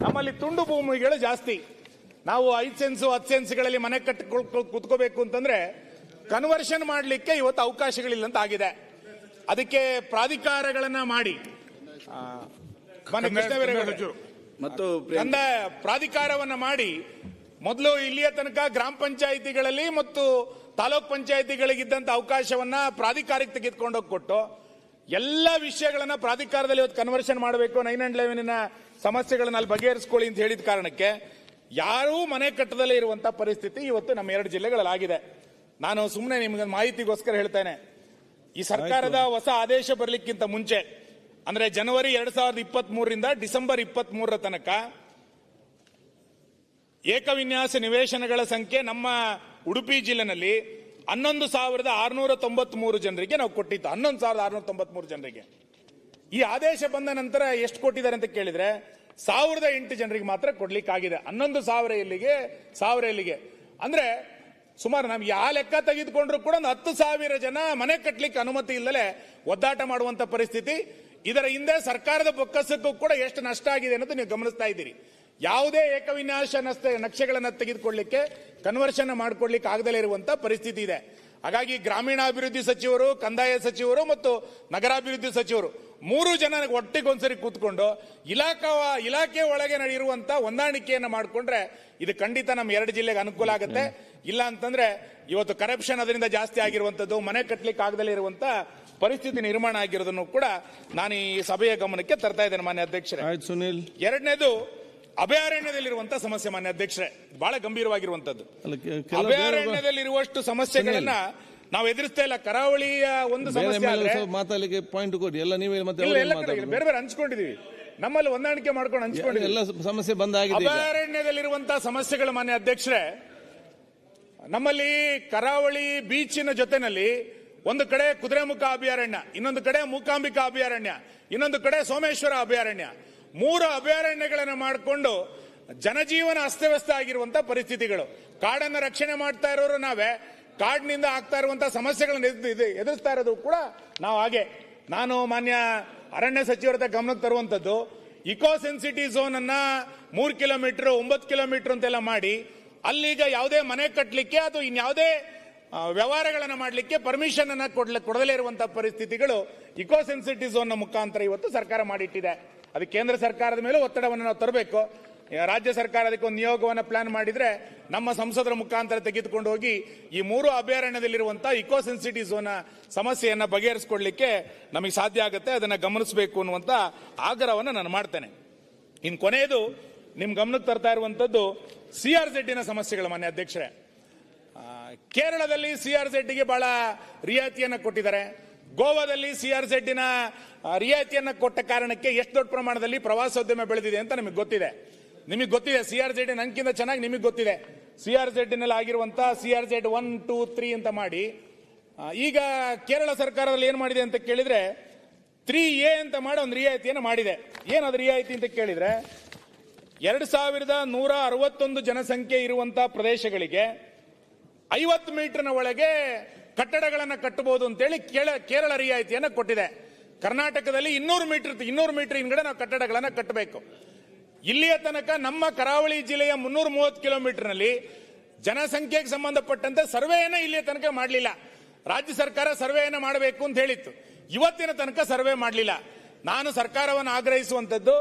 ನಮ್ಮಲ್ಲಿ ತುಂಡು ಭೂಮಿಗಳು ಜಾಸ್ತಿ. ನಾವು ಐದು ಸೆನ್ಸು ಹತ್ತು ಸೆನ್ಸ್ಗಳಲ್ಲಿ ಮನೆ ಕಟ್ಟಿ ಕುತ್ಕೋಬೇಕು ಅಂತಂದ್ರೆ ಕನ್ವರ್ಷನ್ ಮಾಡಲಿಕ್ಕೆ ಇವತ್ತು ಅವಕಾಶಗಳಿಲ್ಲ ಅಂತ ಆಗಿದೆ. ಅದಕ್ಕೆ ಪ್ರಾಧಿಕಾರಗಳನ್ನ ಮಾಡಿ. ಮತ್ತು ಪ್ರಾಧಿಕಾರವನ್ನ ಮಾಡಿ. ಮೊದಲು ಇಲ್ಲಿಯ ತನಕ ಗ್ರಾಮ ಪಂಚಾಯಿತಿಗಳಲ್ಲಿ ಮತ್ತು ತಾಲೂಕ್ ಪಂಚಾಯತಿಗಳಿಗಿದ್ದಂಥ ಅವಕಾಶವನ್ನ ಪ್ರಾಧಿಕಾರಕ್ಕೆ ತೆಗೆದುಕೊಂಡೋಗಿ ಕೊಟ್ಟು ಎಲ್ಲ ವಿಷಯಗಳನ್ನ ಪ್ರಾಧಿಕಾರದಲ್ಲಿ ಇವತ್ತು ಕನ್ವರ್ಷನ್ ಮಾಡಬೇಕು ನೈನ್ ಅಂಡ್ ಲೆವೆನಿನ ಸಮಸ್ಯೆಗಳನ್ನ ಅಲ್ಲಿ ಬಗೆಹರಿಸ್ಕೊಳ್ಳಿ ಅಂತ ಹೇಳಿದ ಕಾರಣಕ್ಕೆ ಯಾರೂ ಮನೆ ಕಟ್ಟದಲ್ಲೇ ಇರುವಂತ ಪರಿಸ್ಥಿತಿ ಇವತ್ತು ನಮ್ಮ ಎರಡು ಜಿಲ್ಲೆಗಳಲ್ಲಿ ಆಗಿದೆ ನಾನು ಸುಮ್ಮನೆ ನಿಮ್ಗೆ ಮಾಹಿತಿಗೋಸ್ಕರ ಹೇಳ್ತೇನೆ. ಈ ಸರ್ಕಾರದ ಹೊಸ ಆದೇಶ ಬರಲಿಕ್ಕಿಂತ ಮುಂಚೆ ಅಂದ್ರೆ ಜನವರಿ ಎರಡ್ ಸಾವಿರದ ಇಪ್ಪತ್ತ್ ಮೂರರಿಂದ ಡಿಸೆಂಬರ್ ಇಪ್ಪತ್ತ್ ಮೂರರ ತನಕ ಏಕವಿನ್ಯಾಸ ನಿವೇಶನಗಳ ಸಂಖ್ಯೆ ನಮ್ಮ ಉಡುಪಿ ಜಿಲ್ಲೆನಲ್ಲಿ ಹನ್ನೊಂದು ಸಾವಿರದ ಆರುನೂರ ತೊಂಬತ್ಮೂರು ಜನರಿಗೆ ನಾವು ಕೊಟ್ಟಿದ್ದು, ಹನ್ನೊಂದು ಸಾವಿರದ ಆರುನೂರ ತೊಂಬತ್ತ್ ಮೂರು ಜನರಿಗೆ. ಈ ಆದೇಶ ಬಂದ ನಂತರ ಎಷ್ಟು ಕೊಟ್ಟಿದ್ದಾರೆ ಅಂತ ಕೇಳಿದ್ರೆ, ಸಾವಿರದ ಎಂಟು ಜನರಿಗೆ ಮಾತ್ರ ಕೊಡ್ಲಿಕ್ಕಾಗಿದೆ. ಹನ್ನೊಂದು ಸಾವಿರ ಇಲ್ಲಿಗೆ ಸಾವಿರ ಇಲ್ಲಿಗೆ ಅಂದ್ರೆ ಸುಮಾರು ನಮ್ಗೆ ಯಾವ ಲೆಕ್ಕ ತೆಗೆದುಕೊಂಡ್ರು ಕೂಡ ಒಂದು ಹತ್ತು ಸಾವಿರ ಜನ ಮನೆ ಕಟ್ಟಲಿಕ್ಕೆ ಅನುಮತಿ ಇಲ್ಲದೆ ಒದ್ದಾಟ ಮಾಡುವಂತ ಪರಿಸ್ಥಿತಿ. ಇದರ ಹಿಂದೆ ಸರ್ಕಾರದ ಬೊಕ್ಕಸಕ್ಕೂ ಕೂಡ ಎಷ್ಟು ನಷ್ಟ ಆಗಿದೆ ಅನ್ನೋದು ನೀವು ಗಮನಿಸ್ತಾ ಇದ್ದೀರಿ. ಯಾವುದೇ ಏಕವಿನ್ಯಾಸ ನಕ್ಷೆಗಳನ್ನು ತೆಗೆದುಕೊಳ್ಳಿಕ್ಕೆ ಕನ್ವರ್ಷನ್ ಮಾಡಿಕೊಳ್ಳಿಕ್ಕೆ ಆಗದಲೇ ಇರುವಂತ ಪರಿಸ್ಥಿತಿ ಇದೆ. ಹಾಗಾಗಿ ಗ್ರಾಮೀಣಾಭಿವೃದ್ಧಿ ಸಚಿವರು ಕಂದಾಯ ಸಚಿವರು ಮತ್ತು ನಗರಾಭಿವೃದ್ಧಿ ಸಚಿವರು ಮೂರು ಜನ ಒಟ್ಟಿಗೊಂದ್ಸರಿ ಕೂತ್ಕೊಂಡು ಇಲಾಖಾ ಇಲಾಖೆ ಒಳಗೆ ನಡೆಯಿರುವಂತ ಹೊಂದಾಣಿಕೆಯನ್ನು ಮಾಡಿಕೊಂಡ್ರೆ ಇದು ಖಂಡಿತ ನಮ್ಮ ಎರಡು ಜಿಲ್ಲೆಗೆ ಅನುಕೂಲ ಆಗುತ್ತೆ. ಇಲ್ಲ ಅಂತಂದ್ರೆ ಇವತ್ತು ಕರಪ್ಷನ್ ಅದರಿಂದ ಜಾಸ್ತಿ ಆಗಿರುವಂತದ್ದು ಮನೆ ಕಟ್ಟಲಿಕ್ಕೆ ಆಗದಲ್ಲೇ ಇರುವಂತ ಪರಿಸ್ಥಿತಿ ನಿರ್ಮಾಣ ಆಗಿರೋದನ್ನು ಕೂಡ ನಾನು ಈ ಸಭೆಯ ಗಮನಕ್ಕೆ ತರ್ತಾ ಇದ್ದೇನೆ ಮಾನ್ಯ ಅಧ್ಯಕ್ಷರೇ. ಸುನಿಲ್. ಎರಡನೇದು ಅಭಯಾರಣ್ಯದಲ್ಲಿರುವಂತ ಸಮಸ್ಯೆ ಮಾನ್ಯ ಅಧ್ಯಕ್ಷರೇ. ಬಹಳ ಗಂಭೀರವಾಗಿರುವಂತದ್ದು. ಅಭಯಾರಣ್ಯದಲ್ಲಿರುವಷ್ಟು ಸಮಸ್ಯೆಗಳನ್ನ ನಾವು ಎದುರಿಸ್ತಾ ಇಲ್ಲ. ಕರಾವಳಿಯ ಒಂದು ಸಮಸ್ಯೆ ಮಾತಾಡಲಿಕ್ಕೆ ಪಾಯಿಂಟ್ ಕೊಡಿ. ಎಲ್ಲ ನೀವೇ ಮತ್ತೆ ಬೇರೆ ಬೇರೆ ಹಂಚ್ಕೊಂಡಿದೀವಿ. ನಮ್ಮಲ್ಲಿ ಹೊಂದಾಣಿಕೆ ಮಾಡ್ಕೊಂಡು ಹಂಚ್ಕೊಂಡಿದ್ದೀವಿ ಎಲ್ಲ ಸಮಸ್ಯೆ ಬಂದಾಗಿದೆ ಅಭಯಾರಣ್ಯದಲ್ಲಿರುವಂತಹ ಸಮಸ್ಯೆಗಳು ಮಾನ್ಯ ಅಧ್ಯಕ್ಷರೇ ನಮ್ಮಲ್ಲಿ ಕರಾವಳಿ ಬೀಚಿನ ಜೊತೆನಲ್ಲಿ ಒಂದು ಕಡೆ ಕುದುರೆಮುಖ ಅಭಯಾರಣ್ಯ ಇನ್ನೊಂದು ಕಡೆ ಮೂಕಾಂಬಿಕಾ ಅಭಯಾರಣ್ಯ ಇನ್ನೊಂದು ಕಡೆ ಸೋಮೇಶ್ವರ ಅಭಯಾರಣ್ಯ. ಮೂರು ಅಭಯಾರಣ್ಯಗಳನ್ನು ಮಾಡಿಕೊಂಡು ಜನಜೀವನ ಅಸ್ತವ್ಯಸ್ತ ಆಗಿರುವಂತಹ ಪರಿಸ್ಥಿತಿಗಳು. ಕಾಡನ್ನು ರಕ್ಷಣೆ ಮಾಡ್ತಾ ಇರೋರು ನಾವೇ, ಕಾಡಿನಿಂದ ಆಗ್ತಾ ಇರುವಂತಹ ಸಮಸ್ಯೆಗಳನ್ನು ಎದುರಿಸ್ತಾ ಇರೋದು ಕೂಡ ನಾವು ಹಾಗೆ. ನಾನು ಮಾನ್ಯ ಅರಣ್ಯ ಸಚಿವರ ಗಮನಕ್ಕೆ ತರುವಂತದ್ದು ಇಕೋ ಸೆನ್ಸಿಟಿ ಝೋನ್ ಅನ್ನ ಮೂರು ಕಿಲೋಮೀಟರ್, ಒಂಬತ್ತು ಕಿಲೋಮೀಟರ್ ಅಂತೆಲ್ಲ ಮಾಡಿ, ಅಲ್ಲಿಗ ಯಾವುದೇ ಮನೆ ಕಟ್ಟಲಿಕ್ಕೆ ಅದು ಇನ್ಯಾವುದೇ ವ್ಯವಹಾರಗಳನ್ನು ಮಾಡಲಿಕ್ಕೆ ಪರ್ಮಿಷನ್ ಅನ್ನ ಕೊಡಲೇ ಕೊಡದಲೇ ಇರುವಂತಹ ಪರಿಸ್ಥಿತಿಗಳು ಇಕೋ ಸೆನ್ಸಿಟಿ ಝೋನ್ನ ಮುಖಾಂತರ ಇವತ್ತು ಸರ್ಕಾರ ಮಾಡಿಟ್ಟಿದೆ. ಅದು ಕೇಂದ್ರ ಸರ್ಕಾರದ ಮೇಲೆ ಒತ್ತಡವನ್ನು ನಾವು ತರಬೇಕು. ರಾಜ್ಯ ಸರ್ಕಾರ ಅದಕ್ಕೆ ಒಂದು ನಿಯೋಗವನ್ನು ಪ್ಲಾನ್ ಮಾಡಿದ್ರೆ ನಮ್ಮ ಸಂಸದರ ಮುಖಾಂತರ ತೆಗೆದುಕೊಂಡು ಹೋಗಿ ಈ ಮೂರು ಅಭಯಾರಣ್ಯದಲ್ಲಿರುವಂಥ ಇಕೋ ಸೆನ್ಸಿಟಿ ಝೋನ್ ಸಮಸ್ಯೆಯನ್ನ ಬಗೆಹರಿಸಿಕೊಳ್ಳಿಕ್ಕೆ ನಮಗೆ ಸಾಧ್ಯ ಆಗುತ್ತೆ, ಅದನ್ನ ಗಮನಿಸಬೇಕು ಅನ್ನುವಂತ ಆಗ್ರಹವನ್ನು ನಾನು ಮಾಡ್ತೇನೆ. ಇನ್ನು ಕೊನೆಯದು ನಿಮ್ಮ ಗಮನಕ್ಕೆ ತರ್ತಾ ಇರುವಂತದ್ದು ಸಿ ಆರ್ ಝೆಡ್ಡಿನ ಸಮಸ್ಯೆಗಳು ಮಾನ್ಯ ಅಧ್ಯಕ್ಷರೇ. ಕೇರಳದಲ್ಲಿ ಸಿ ಆರ್ ಜೆಡ್ಡಿಗೆ ಬಹಳ ರಿಯಾಯಿತಿಯನ್ನು ಕೊಟ್ಟಿದ್ದಾರೆ. ಗೋವಾದಲ್ಲಿ ಸಿ ಆರ್ ಝೆಡ್ಡಿನ ರಿಯಾಯಿತಿಯನ್ನು ಕೊಟ್ಟ ಕಾರಣಕ್ಕೆ ಎಷ್ಟು ದೊಡ್ಡ ಪ್ರಮಾಣದಲ್ಲಿ ಪ್ರವಾಸೋದ್ಯಮ ಬೆಳೆದಿದೆ ಅಂತ ನಿಮಗೆ ಗೊತ್ತಿದೆ. ನಿಮಗೆ ಗೊತ್ತಿದೆ, ಸಿ ಆರ್ ಜೆಡ್ ನಂಗಿಂತ ಚೆನ್ನಾಗಿ ನಿಮಗೆ ಗೊತ್ತಿದೆ. ಸಿ ಆರ್ ಜೆಡ್ನಲ್ಲಿ ಆಗಿರುವಂತ C R Z one, two, three ಅಂತ ಮಾಡಿ ಈಗ ಕೇರಳ ಸರ್ಕಾರದಲ್ಲಿ ಏನು ಮಾಡಿದೆ ಅಂತ ಕೇಳಿದ್ರೆ, ತ್ರೀ ಎ ಅಂತ ಮಾಡಿ ಒಂದು ರಿಯಾಯಿತಿಯನ್ನು ಮಾಡಿದೆ. ಏನದು ರಿಯಾಯಿತಿ ಅಂತ ಕೇಳಿದ್ರೆ, ಎರಡು ಸಾವಿರದ ನೂರ ಅರವತ್ತೊಂದು ಜನಸಂಖ್ಯೆ ಇರುವಂತಹ ಪ್ರದೇಶಗಳಿಗೆ ಐವತ್ತು ಮೀಟರ್ನ ಒಳಗೆ ಕಟ್ಟಡಗಳನ್ನು ಕಟ್ಟಬಹುದು ಅಂತೇಳಿ ಕೇಳ ಕೇರಳ ರಿಯಾಯಿತಿಯನ್ನು ಕೊಟ್ಟಿದೆ. ಕರ್ನಾಟಕದಲ್ಲಿ ಇನ್ನೂರು ಮೀಟರ್ ಇನ್ನೂರು ಮೀಟರ್ ಹಿಂದ್ಗಡೆ ನಾವು ಕಟ್ಟಡಗಳನ್ನು ಕಟ್ಟಬೇಕು. ಇಲ್ಲಿಯ ತನಕ ನಮ್ಮ ಕರಾವಳಿ ಜಿಲ್ಲೆಯ ಮುನ್ನೂರ ಮೂವತ್ತು ಕಿಲೋಮೀಟರ್ನಲ್ಲಿ ಜನಸಂಖ್ಯೆಗೆ ಸಂಬಂಧಪಟ್ಟಂತೆ ಸರ್ವೆಯನ್ನು ಇಲ್ಲಿಯ ತನಕ ಮಾಡಲಿಲ್ಲ. ರಾಜ್ಯ ಸರ್ಕಾರ ಸರ್ವೆಯನ್ನು ಮಾಡಬೇಕು ಅಂತ ಹೇಳಿತ್ತು. ಇವತ್ತಿನ ತನಕ ಸರ್ವೆ ಮಾಡಲಿಲ್ಲ. ನಾನು ಸರ್ಕಾರವನ್ನು ಆಗ್ರಹಿಸುವಂಥದ್ದು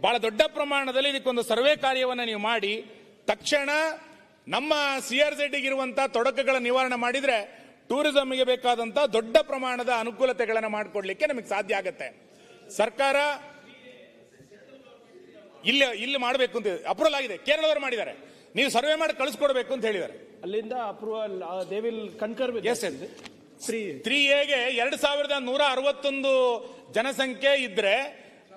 ಬಹಳ ದೊಡ್ಡ ಪ್ರಮಾಣದಲ್ಲಿ ಇದಕ್ಕೊಂದು ಸರ್ವೆ ಕಾರ್ಯವನ್ನು ನೀವು ಮಾಡಿ, ತಕ್ಷಣ ನಮ್ಮ ಸಿ ಆರ್ ಇರುವಂತಹ ತೊಡಕುಗಳ ನಿವಾರಣೆ ಮಾಡಿದ್ರೆ ಟೂರಿಸಂಗೆ ಬೇಕಾದಂತ ದೊಡ್ಡ ಪ್ರಮಾಣದ ಅನುಕೂಲತೆಗಳನ್ನು ಮಾಡಿಕೊಡ್ಲಿಕ್ಕೆ ನಮಗೆ ಸಾಧ್ಯ ಆಗುತ್ತೆ. ಸರ್ಕಾರ ಇಲ್ಲಿ ಇಲ್ಲಿ ಮಾಡಬೇಕು ಅಂತ ಅಪ್ರೂವಲ್ ಆಗಿದೆ ಕೇರಳದವರು ಮಾಡಿದ್ದಾರೆ. ನೀವು ಸರ್ವೆ ಮಾಡಿ ಕಳಿಸ್ಕೊಡ್ಬೇಕು ಅಂತ ಹೇಳಿದ್ದಾರೆ. ಅಲ್ಲಿಂದ approval they will concur S three ಎಗೆ ಎರಡು ಸಾವಿರದ ನೂರ ಅರವತ್ತೊಂದು ಜನಸಂಖ್ಯೆ ಇದ್ರೆ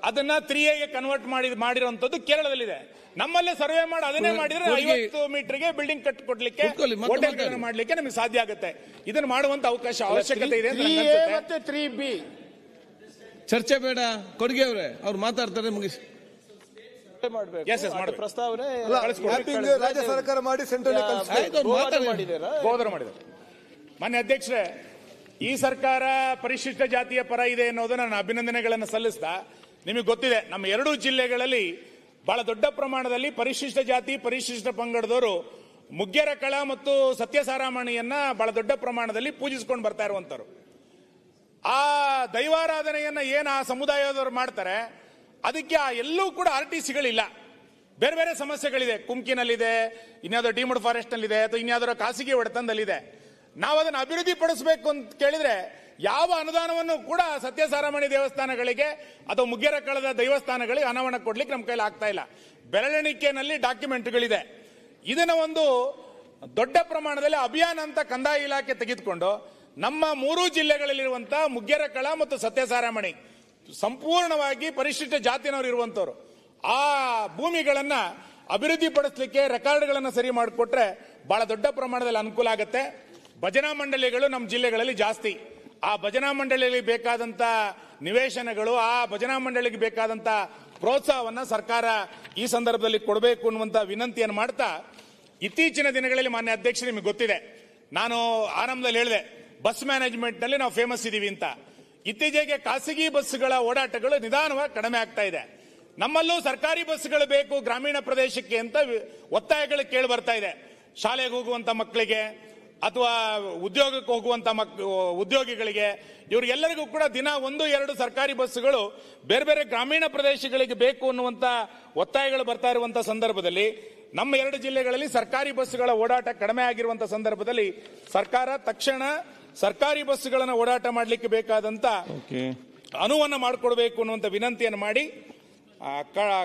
ಅದನ್ನ ತ್ರೀ ಎಗೆ ಕನ್ವರ್ಟ್ ಮಾಡಿ ಮಾಡಿರುವಂತದ್ದು ಕೇರಳದಲ್ಲಿದೆ. ನಮ್ಮಲ್ಲೇ ಸರ್ವೆ ಮಾಡಿ ಅದನ್ನೇ ಮಾಡಿದ್ರೆ ಐವತ್ತು ಮೀಟರ್ಗೆ ಬಿಲ್ಡಿಂಗ್ ಕಟ್ ಕೊಡ್ಲಿಕ್ಕೆ ಕೂತ್ಕೊಳ್ಳಿ, ಮತ್ತೆ ಮಾಡ್ಲಿಕ್ಕೆ ನಮಗೆ ಸಾಧ್ಯ ಆಗುತ್ತೆ. ಇದನ್ನ ಮಾಡುವಂತ ಅವಕಾಶ ಅವಶ್ಯಕತೆ ಇದೆ. ಮತ್ತೆ ತ್ರೀ ಬಿ ಚರ್ಚೆ ಬೇಡ ಕೊಡುಗೆ ಅವ್ರೆ ಅವ್ರು ಮಾತಾಡ್ತಾರೆ ಮುಗಿಸಿ ಮಾಡಬೇಕು. ಪ್ರಸ್ತಾವನೆ ರಾಜ್ಯ ಸರ್ಕಾರ ಮಾಡಿ ಸೆಂಟ್ರಲ್ ಮಾನ್ಯ ಅಧ್ಯಕ್ಷರೇ ಈ ಸರ್ಕಾರ ಪರಿಶಿಷ್ಟ ಜಾತಿಯ ಪರ ಇದೆ ಅನ್ನೋದನ್ನ ನಾನು ಅಭಿನಂದನೆಗಳನ್ನು ಸಲ್ಲಿಸ್ತಾ ನಿಮಗೆ ಗೊತ್ತಿದೆ ನಮ್ಮ ಎರಡೂ ಜಿಲ್ಲೆಗಳಲ್ಲಿ ಬಹಳ ದೊಡ್ಡ ಪ್ರಮಾಣದಲ್ಲಿ ಪರಿಶಿಷ್ಟ ಜಾತಿ, ಪರಿಶಿಷ್ಟ ಪಂಗಡದವರು ಮುಗ್ಗೆರ ಕಳ ಮತ್ತು ಸತ್ಯಸಾರಾಮಣಿಯನ್ನ ಬಹಳ ದೊಡ್ಡ ಪ್ರಮಾಣದಲ್ಲಿ ಪೂಜಿಸ್ಕೊಂಡು ಬರ್ತಾ ಇರುವಂತರು ಆ ದೈವಾರಾಧನೆಯನ್ನ ಏನು ಆ ಸಮುದಾಯದವರು ಮಾಡ್ತಾರೆ, ಅದಕ್ಕೆ ಆ ಎಲ್ಲೂ ಕೂಡ ಆರ್ ಟಿ ಸಿಗಳಿಲ್ಲ ಬೇರೆ ಬೇರೆ ಸಮಸ್ಯೆಗಳಿದೆ. ಕುಮ್ಕಿನಲ್ಲಿದೆ, ಇನ್ಯಾವುದೋ ಡಿಮಡ್ ಫಾರೆಸ್ಟ್ ನಲ್ಲಿದೆ ಅಥವಾ ಇನ್ಯಾವುದೋ ಖಾಸಗಿ ಒಡೆತನದಲ್ಲಿದೆ. ನಾವು ಅದನ್ನು ಅಭಿವೃದ್ಧಿ ಪಡಿಸಬೇಕು ಅಂತ ಕೇಳಿದ್ರೆ ಯಾವ ಅನುದಾನವನ್ನು ಕೂಡ ಸತ್ಯಸಾರಮಣಿ ದೇವಸ್ಥಾನಗಳಿಗೆ ಅಥವಾ ಮುಗ್ಗೆರ ಕಳದ ದೇವಸ್ಥಾನಗಳಿಗೆ ಹಣವನ್ನು ಕೊಡ್ಲಿಕ್ಕೆ ನಮ್ಮ ಕೈಲಿ ಆಗ್ತಾ ಇಲ್ಲ. ಬೆರಳೆಣಿಕೆನಲ್ಲಿ ಡಾಕ್ಯುಮೆಂಟ್ಗಳಿದೆ. ಇದನ್ನ ಒಂದು ದೊಡ್ಡ ಪ್ರಮಾಣದಲ್ಲಿ ಅಭಿಯಾನ ಅಂತ ಕಂದಾಯ ಇಲಾಖೆ ತೆಗೆದುಕೊಂಡು ನಮ್ಮ ಮೂರು ಜಿಲ್ಲೆಗಳಲ್ಲಿರುವಂತಹ ಮುಗ್ಗೆರ ಕಳ ಮತ್ತು ಸತ್ಯಸಾರಾಮಣಿ ಸಂಪೂರ್ಣವಾಗಿ ಪರಿಶಿಷ್ಟ ಜಾತಿನವರು ಇರುವಂತವರು. ಆ ಭೂಮಿಗಳನ್ನ ಅಭಿವೃದ್ಧಿ ಪಡಿಸಲಿಕ್ಕೆ ರೆಕಾರ್ಡ್ಗಳನ್ನು ಸರಿ ಮಾಡಿಕೊಟ್ರೆ ಬಹಳ ದೊಡ್ಡ ಪ್ರಮಾಣದಲ್ಲಿ ಅನುಕೂಲ ಆಗುತ್ತೆ. ಭಜನಾ ಮಂಡಳಿಗಳು ನಮ್ಮ ಜಿಲ್ಲೆಗಳಲ್ಲಿ ಜಾಸ್ತಿ. ಆ ಭಜನಾ ಮಂಡಳಿಯಲ್ಲಿ ಬೇಕಾದಂತ ನಿವೇಶನಗಳು, ಆ ಭಜನಾ ಮಂಡಳಿಗೆ ಬೇಕಾದಂತ ಪ್ರೋತ್ಸಾಹವನ್ನ ಸರ್ಕಾರ ಈ ಸಂದರ್ಭದಲ್ಲಿ ಕೊಡಬೇಕು ಅನ್ನುವಂತ ವಿನಂತಿಯನ್ನು ಮಾಡ್ತಾ ಇತ್ತೀಚಿನ ದಿನಗಳಲ್ಲಿ ಮಾನ್ಯ ಅಧ್ಯಕ್ಷ ನಿಮಗೆ ಗೊತ್ತಿದೆ. ನಾನು ಆರಂಭದಲ್ಲಿ ಹೇಳಿದೆ, ಬಸ್ ಮ್ಯಾನೇಜ್ಮೆಂಟ್ನಲ್ಲಿ ನಾವು ಫೇಮಸ್ ಇದ್ದೀವಿ ಅಂತ. ಇತ್ತೀಚೆಗೆ ಖಾಸಗಿ ಬಸ್ಗಳ ಓಡಾಟಗಳು ನಿಧಾನವಾಗಿ ಕಡಿಮೆ ಆಗ್ತಾ ಇದೆ. ನಮ್ಮಲ್ಲೂ ಸರ್ಕಾರಿ ಬಸ್ಗಳು ಬೇಕು ಗ್ರಾಮೀಣ ಪ್ರದೇಶಕ್ಕೆ ಅಂತ ಒತ್ತಾಯಗಳು ಕೇಳಿ ಬರ್ತಾ ಇದೆ. ಶಾಲೆಗೆ ಹೋಗುವಂತ ಮಕ್ಕಳಿಗೆ ಅಥವಾ ಉದ್ಯೋಗಕ್ಕೆ ಹೋಗುವಂಥ ಮಕ್ ಉದ್ಯೋಗಿಗಳಿಗೆ ಇವರಿಗೆಲ್ಲರಿಗೂ ಕೂಡ ದಿನ ಒಂದು ಎರಡು ಸರ್ಕಾರಿ ಬಸ್ಸುಗಳು ಬೇರೆ ಬೇರೆ ಗ್ರಾಮೀಣ ಪ್ರದೇಶಗಳಿಗೆ ಬೇಕು ಅನ್ನುವಂಥ ಒತ್ತಾಯಗಳು ಬರ್ತಾ ಇರುವಂಥ ಸಂದರ್ಭದಲ್ಲಿ ನಮ್ಮ ಎರಡು ಜಿಲ್ಲೆಗಳಲ್ಲಿ ಸರ್ಕಾರಿ ಬಸ್ಸುಗಳ ಓಡಾಟ ಕಡಿಮೆ ಆಗಿರುವಂಥ ಸಂದರ್ಭದಲ್ಲಿ ಸರ್ಕಾರ ತಕ್ಷಣ ಸರ್ಕಾರಿ ಬಸ್ಸುಗಳನ್ನು ಓಡಾಟ ಮಾಡಲಿಕ್ಕೆ ಬೇಕಾದಂಥ ಅನುವನ್ನು ಮಾಡಿಕೊಡ್ಬೇಕು ಅನ್ನುವಂತ ವಿನಂತಿಯನ್ನು ಮಾಡಿ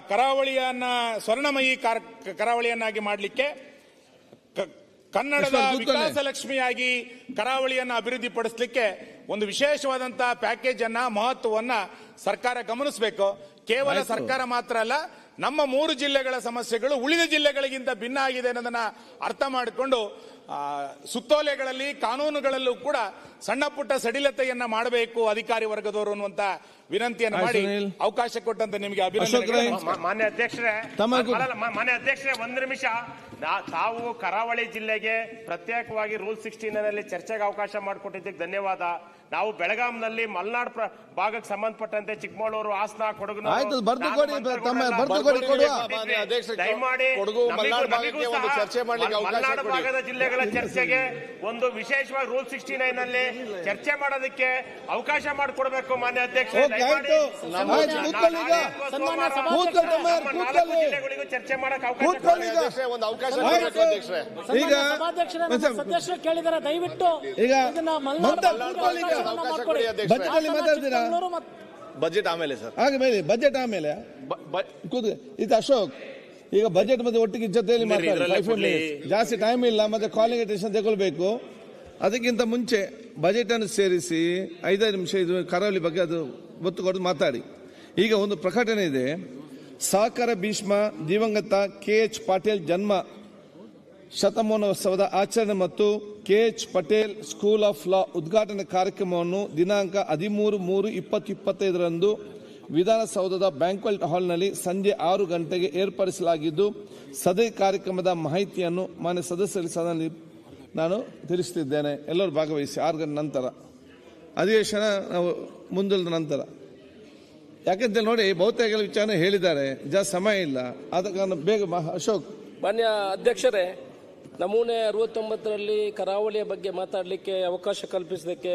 ಕರಾವಳಿಯನ್ನ ಸ್ವರ್ಣಮಯಿ ಕಾರ್- ಕರಾವಳಿಯನ್ನಾಗಿ ಮಾಡಲಿಕ್ಕೆ ಕನ್ನಡದ ವಿಕಾಸ ಲಕ್ಷ್ಮಿಯಾಗಿ ಕರಾವಳಿಯನ್ನ ಅಭಿವೃದ್ಧಿ ಪಡಿಸಲಿಕ್ಕೆ ಒಂದು ವಿಶೇಷವಾದಂತಹ ಪ್ಯಾಕೇಜ್ ಅನ್ನ ಮಹತ್ವವನ್ನ ಸರ್ಕಾರ ಗಮನಿಸಬೇಕು. ಕೇವಲ ಸರ್ಕಾರ ಮಾತ್ರ ಅಲ್ಲ ನಮ್ಮ ಮೂರು ಜಿಲ್ಲೆಗಳ ಸಮಸ್ಯೆಗಳು ಉಳಿದ ಜಿಲ್ಲೆಗಳಿಗಿಂತ ಭಿನ್ನ ಆಗಿದೆ ಅನ್ನೋದನ್ನ ಅರ್ಥ ಮಾಡಿಕೊಂಡು ಆ, ಸುತ್ತೋಲೆಗಳಲ್ಲಿ ಕಾನೂನುಗಳಲ್ಲೂ ಕೂಡ ಸಣ್ಣ ಪುಟ್ಟ ಸಡಿಲತೆಯನ್ನ ಮಾಡಬೇಕು ಅಧಿಕಾರಿ ವರ್ಗದವರು ಅನ್ನುವಂತ ವಿನಂತಿಯನ್ನು ಮಾಡಿ ಅವಕಾಶ ಕೊಟ್ಟಂತ ನಿಮಗೆ ಅಭಿನಂದನೆ ಮಾನ್ಯ ಅಧ್ಯಕ್ಷರೇ ಮಾನ್ಯ ಅಧ್ಯಕ್ಷರೇ ಒಂದು ನಿಮಿಷ. ತಾವು ಕರಾವಳಿ ಜಿಲ್ಲೆಗೆ ಪ್ರತ್ಯೇಕವಾಗಿ ರೂಲ್ ಸಿಕ್ಸ್ಟೀನ್ನಲ್ಲಿ ಚರ್ಚೆಗೆ ಅವಕಾಶ ಮಾಡಿಕೊಟ್ಟಿದ್ದಕ್ಕೆ ಧನ್ಯವಾದ. ನಾವು ಬೆಳಗಾಂನಲ್ಲಿ ಮಲ್ನಾಡ್ ಭಾಗಕ್ಕೆ ಸಂಬಂಧಪಟ್ಟಂತೆ ಚಿಕ್ಕಮಗಳೂರು ಹಾಸನ ಕೊಡಗು ಆಯ್ತು, ಬರ್ದು ಕೊಡಿ, ತಮ್ಮ ಬರ್ದು ಕೊಡಿ, ಕೊಡುವ. ದಯಮಾಡಿ ಕೊಡಗು, ನಮಗೂ- ಮಲ್ನಾಡ್ ಭಾಗಕ್ಕೆ ಒಂದು ಚರ್ಚೆ ಮಾಡ್ಲಿಕ್ಕೆ ಅವಕಾಶ ಮಲ್ನಾಡು ಕೊಡಿ. ಭಾಗದ ಜಿಲ್ಲೆಗಳ ಚರ್ಚೆಗೆ ಒಂದು ವಿಶೇಷವಾಗಿ ರೂಲ್ ಸಿಕ್ಸ್ಟಿ ನೈನ್ನಲ್ಲಿ ಚರ್ಚೆ ಮಾಡೋದಕ್ಕೆ ಅವಕಾಶ ಮಾಡಿಕೊಡ್ಬೇಕು ಮಾನ್ಯ ಅಧ್ಯಕ್ಷ ಜಿಲ್ಲೆಗಳಿಗೂ ಚರ್ಚೆ ಮಾಡಕ್ ಅವಕಾಶ ಈಗ. ಸದಸ್ಯರು ಕೇಳಿದಾರೆ ದಯವಿಟ್ಟು ಈಗ ಇದನ್ನ ಮಮತಾ ಮಲ್ನಾಡು ಕೂತ್ಕೊಳ್ಳಿ ಈಗ. ಅವಕಾಶವನ್ನ ಅವಕಾಶ ಕೊಡಿ ಅಧ್ಯಕ್ಷರೇ. ಬಜೆಟ್ ಅಲ್ಲಿ ಮಾತಾಡ್ತೀರಾ ಬಜೆಟ್ ಆಮೇಲೆ ಸರ್. ಆಮೇಲೆ ಬಜೆಟ್ ಆಮೇಲೆ. ಇದು ಅಶೋಕ್. ಈಗ ಬಜೆಟ್ ಮತ್ತೆ ಒಟ್ಟಿಗೆ ಜೊತೆಯಲ್ಲಿ ಮಾತಾಡಿ. ಜಾಸ್ತಿ ಟೈಮ್ ಇಲ್ಲ ಮತ್ತೆ ಕಾಲಿಂಗ್ ಅಟೆನ್ಷನ್ ತಗೊಳ್ಬೇಕು. ಅದಕ್ಕಿಂತ ಮುಂಚೆ ಬಜೆಟ್ ಅನ್ನು ಸೇರಿಸಿ ಐದೈದು ನಿಮಿಷ ಇದು ಕರಾವಳಿ ಬಗ್ಗೆ ಅದು ಒತ್ತು ಕೊಡೋದು ಮಾತಾಡಿ. ಈಗ ಒಂದು ಪ್ರಕಟಣೆ ಇದೆ. ಸಹಕಾರ ಭೀಷ್ಮ ದಿವಂಗತ ಕೆ ಎಚ್ ಪಾಟೀಲ್ ಜನ್ಮ ಶತಮಾನೋತ್ಸವದ ಆಚರಣೆ ಮತ್ತು K H Patel school of law ಉದ್ಘಾಟನೆ ಕಾರ್ಯಕ್ರಮವನ್ನು ದಿನಾಂಕ ಹದಿಮೂರು ಮೂರು ಇಪ್ಪತ್ತು ಇಪ್ಪತ್ತೈದರಂದು ವಿಧಾನಸೌಧದ ಬ್ಯಾಂಕ್ವೆಟ್ ಹಾಲ್ನಲ್ಲಿ ಸಂಜೆ ಆರು ಗಂಟೆಗೆ ಏರ್ಪಡಿಸಲಾಗಿದ್ದು, ಸದೈ ಕಾರ್ಯಕ್ರಮದ ಮಾಹಿತಿಯನ್ನು ಮಾನ್ಯ ಸದಸ್ಯರಿಗೆ ಸದನದಲ್ಲಿ ನಾನು ತಿಳಿಸುತ್ತಿದ್ದೇನೆ. ಎಲ್ಲರೂ ಭಾಗವಹಿಸಿ. ಆರು ಗಂಟೆ ನಂತರ. ಅಧಿವೇಶನ ನಾವು ಮುಂದಿನ ನಂತರ. ಯಾಕಂತ ನೋಡಿ ಬಹುತೇಕ ವಿಚಾರ ಹೇಳಿದ್ದಾರೆ. ಜಾಸ್ತಿ ಸಮಯ ಇಲ್ಲ. ಆದ ಕಾರಣ ಬೇಗ ಅಶೋಕ್. ಮಾನ್ಯ ಅಧ್ಯಕ್ಷರೇ ನಮೂನೆ ಅರವತ್ತೊಂಬತ್ತರಲ್ಲಿ ಕರಾವಳಿಯ ಬಗ್ಗೆ ಮಾತಾಡಲಿಕ್ಕೆ ಅವಕಾಶ ಕಲ್ಪಿಸಲಿಕ್ಕೆ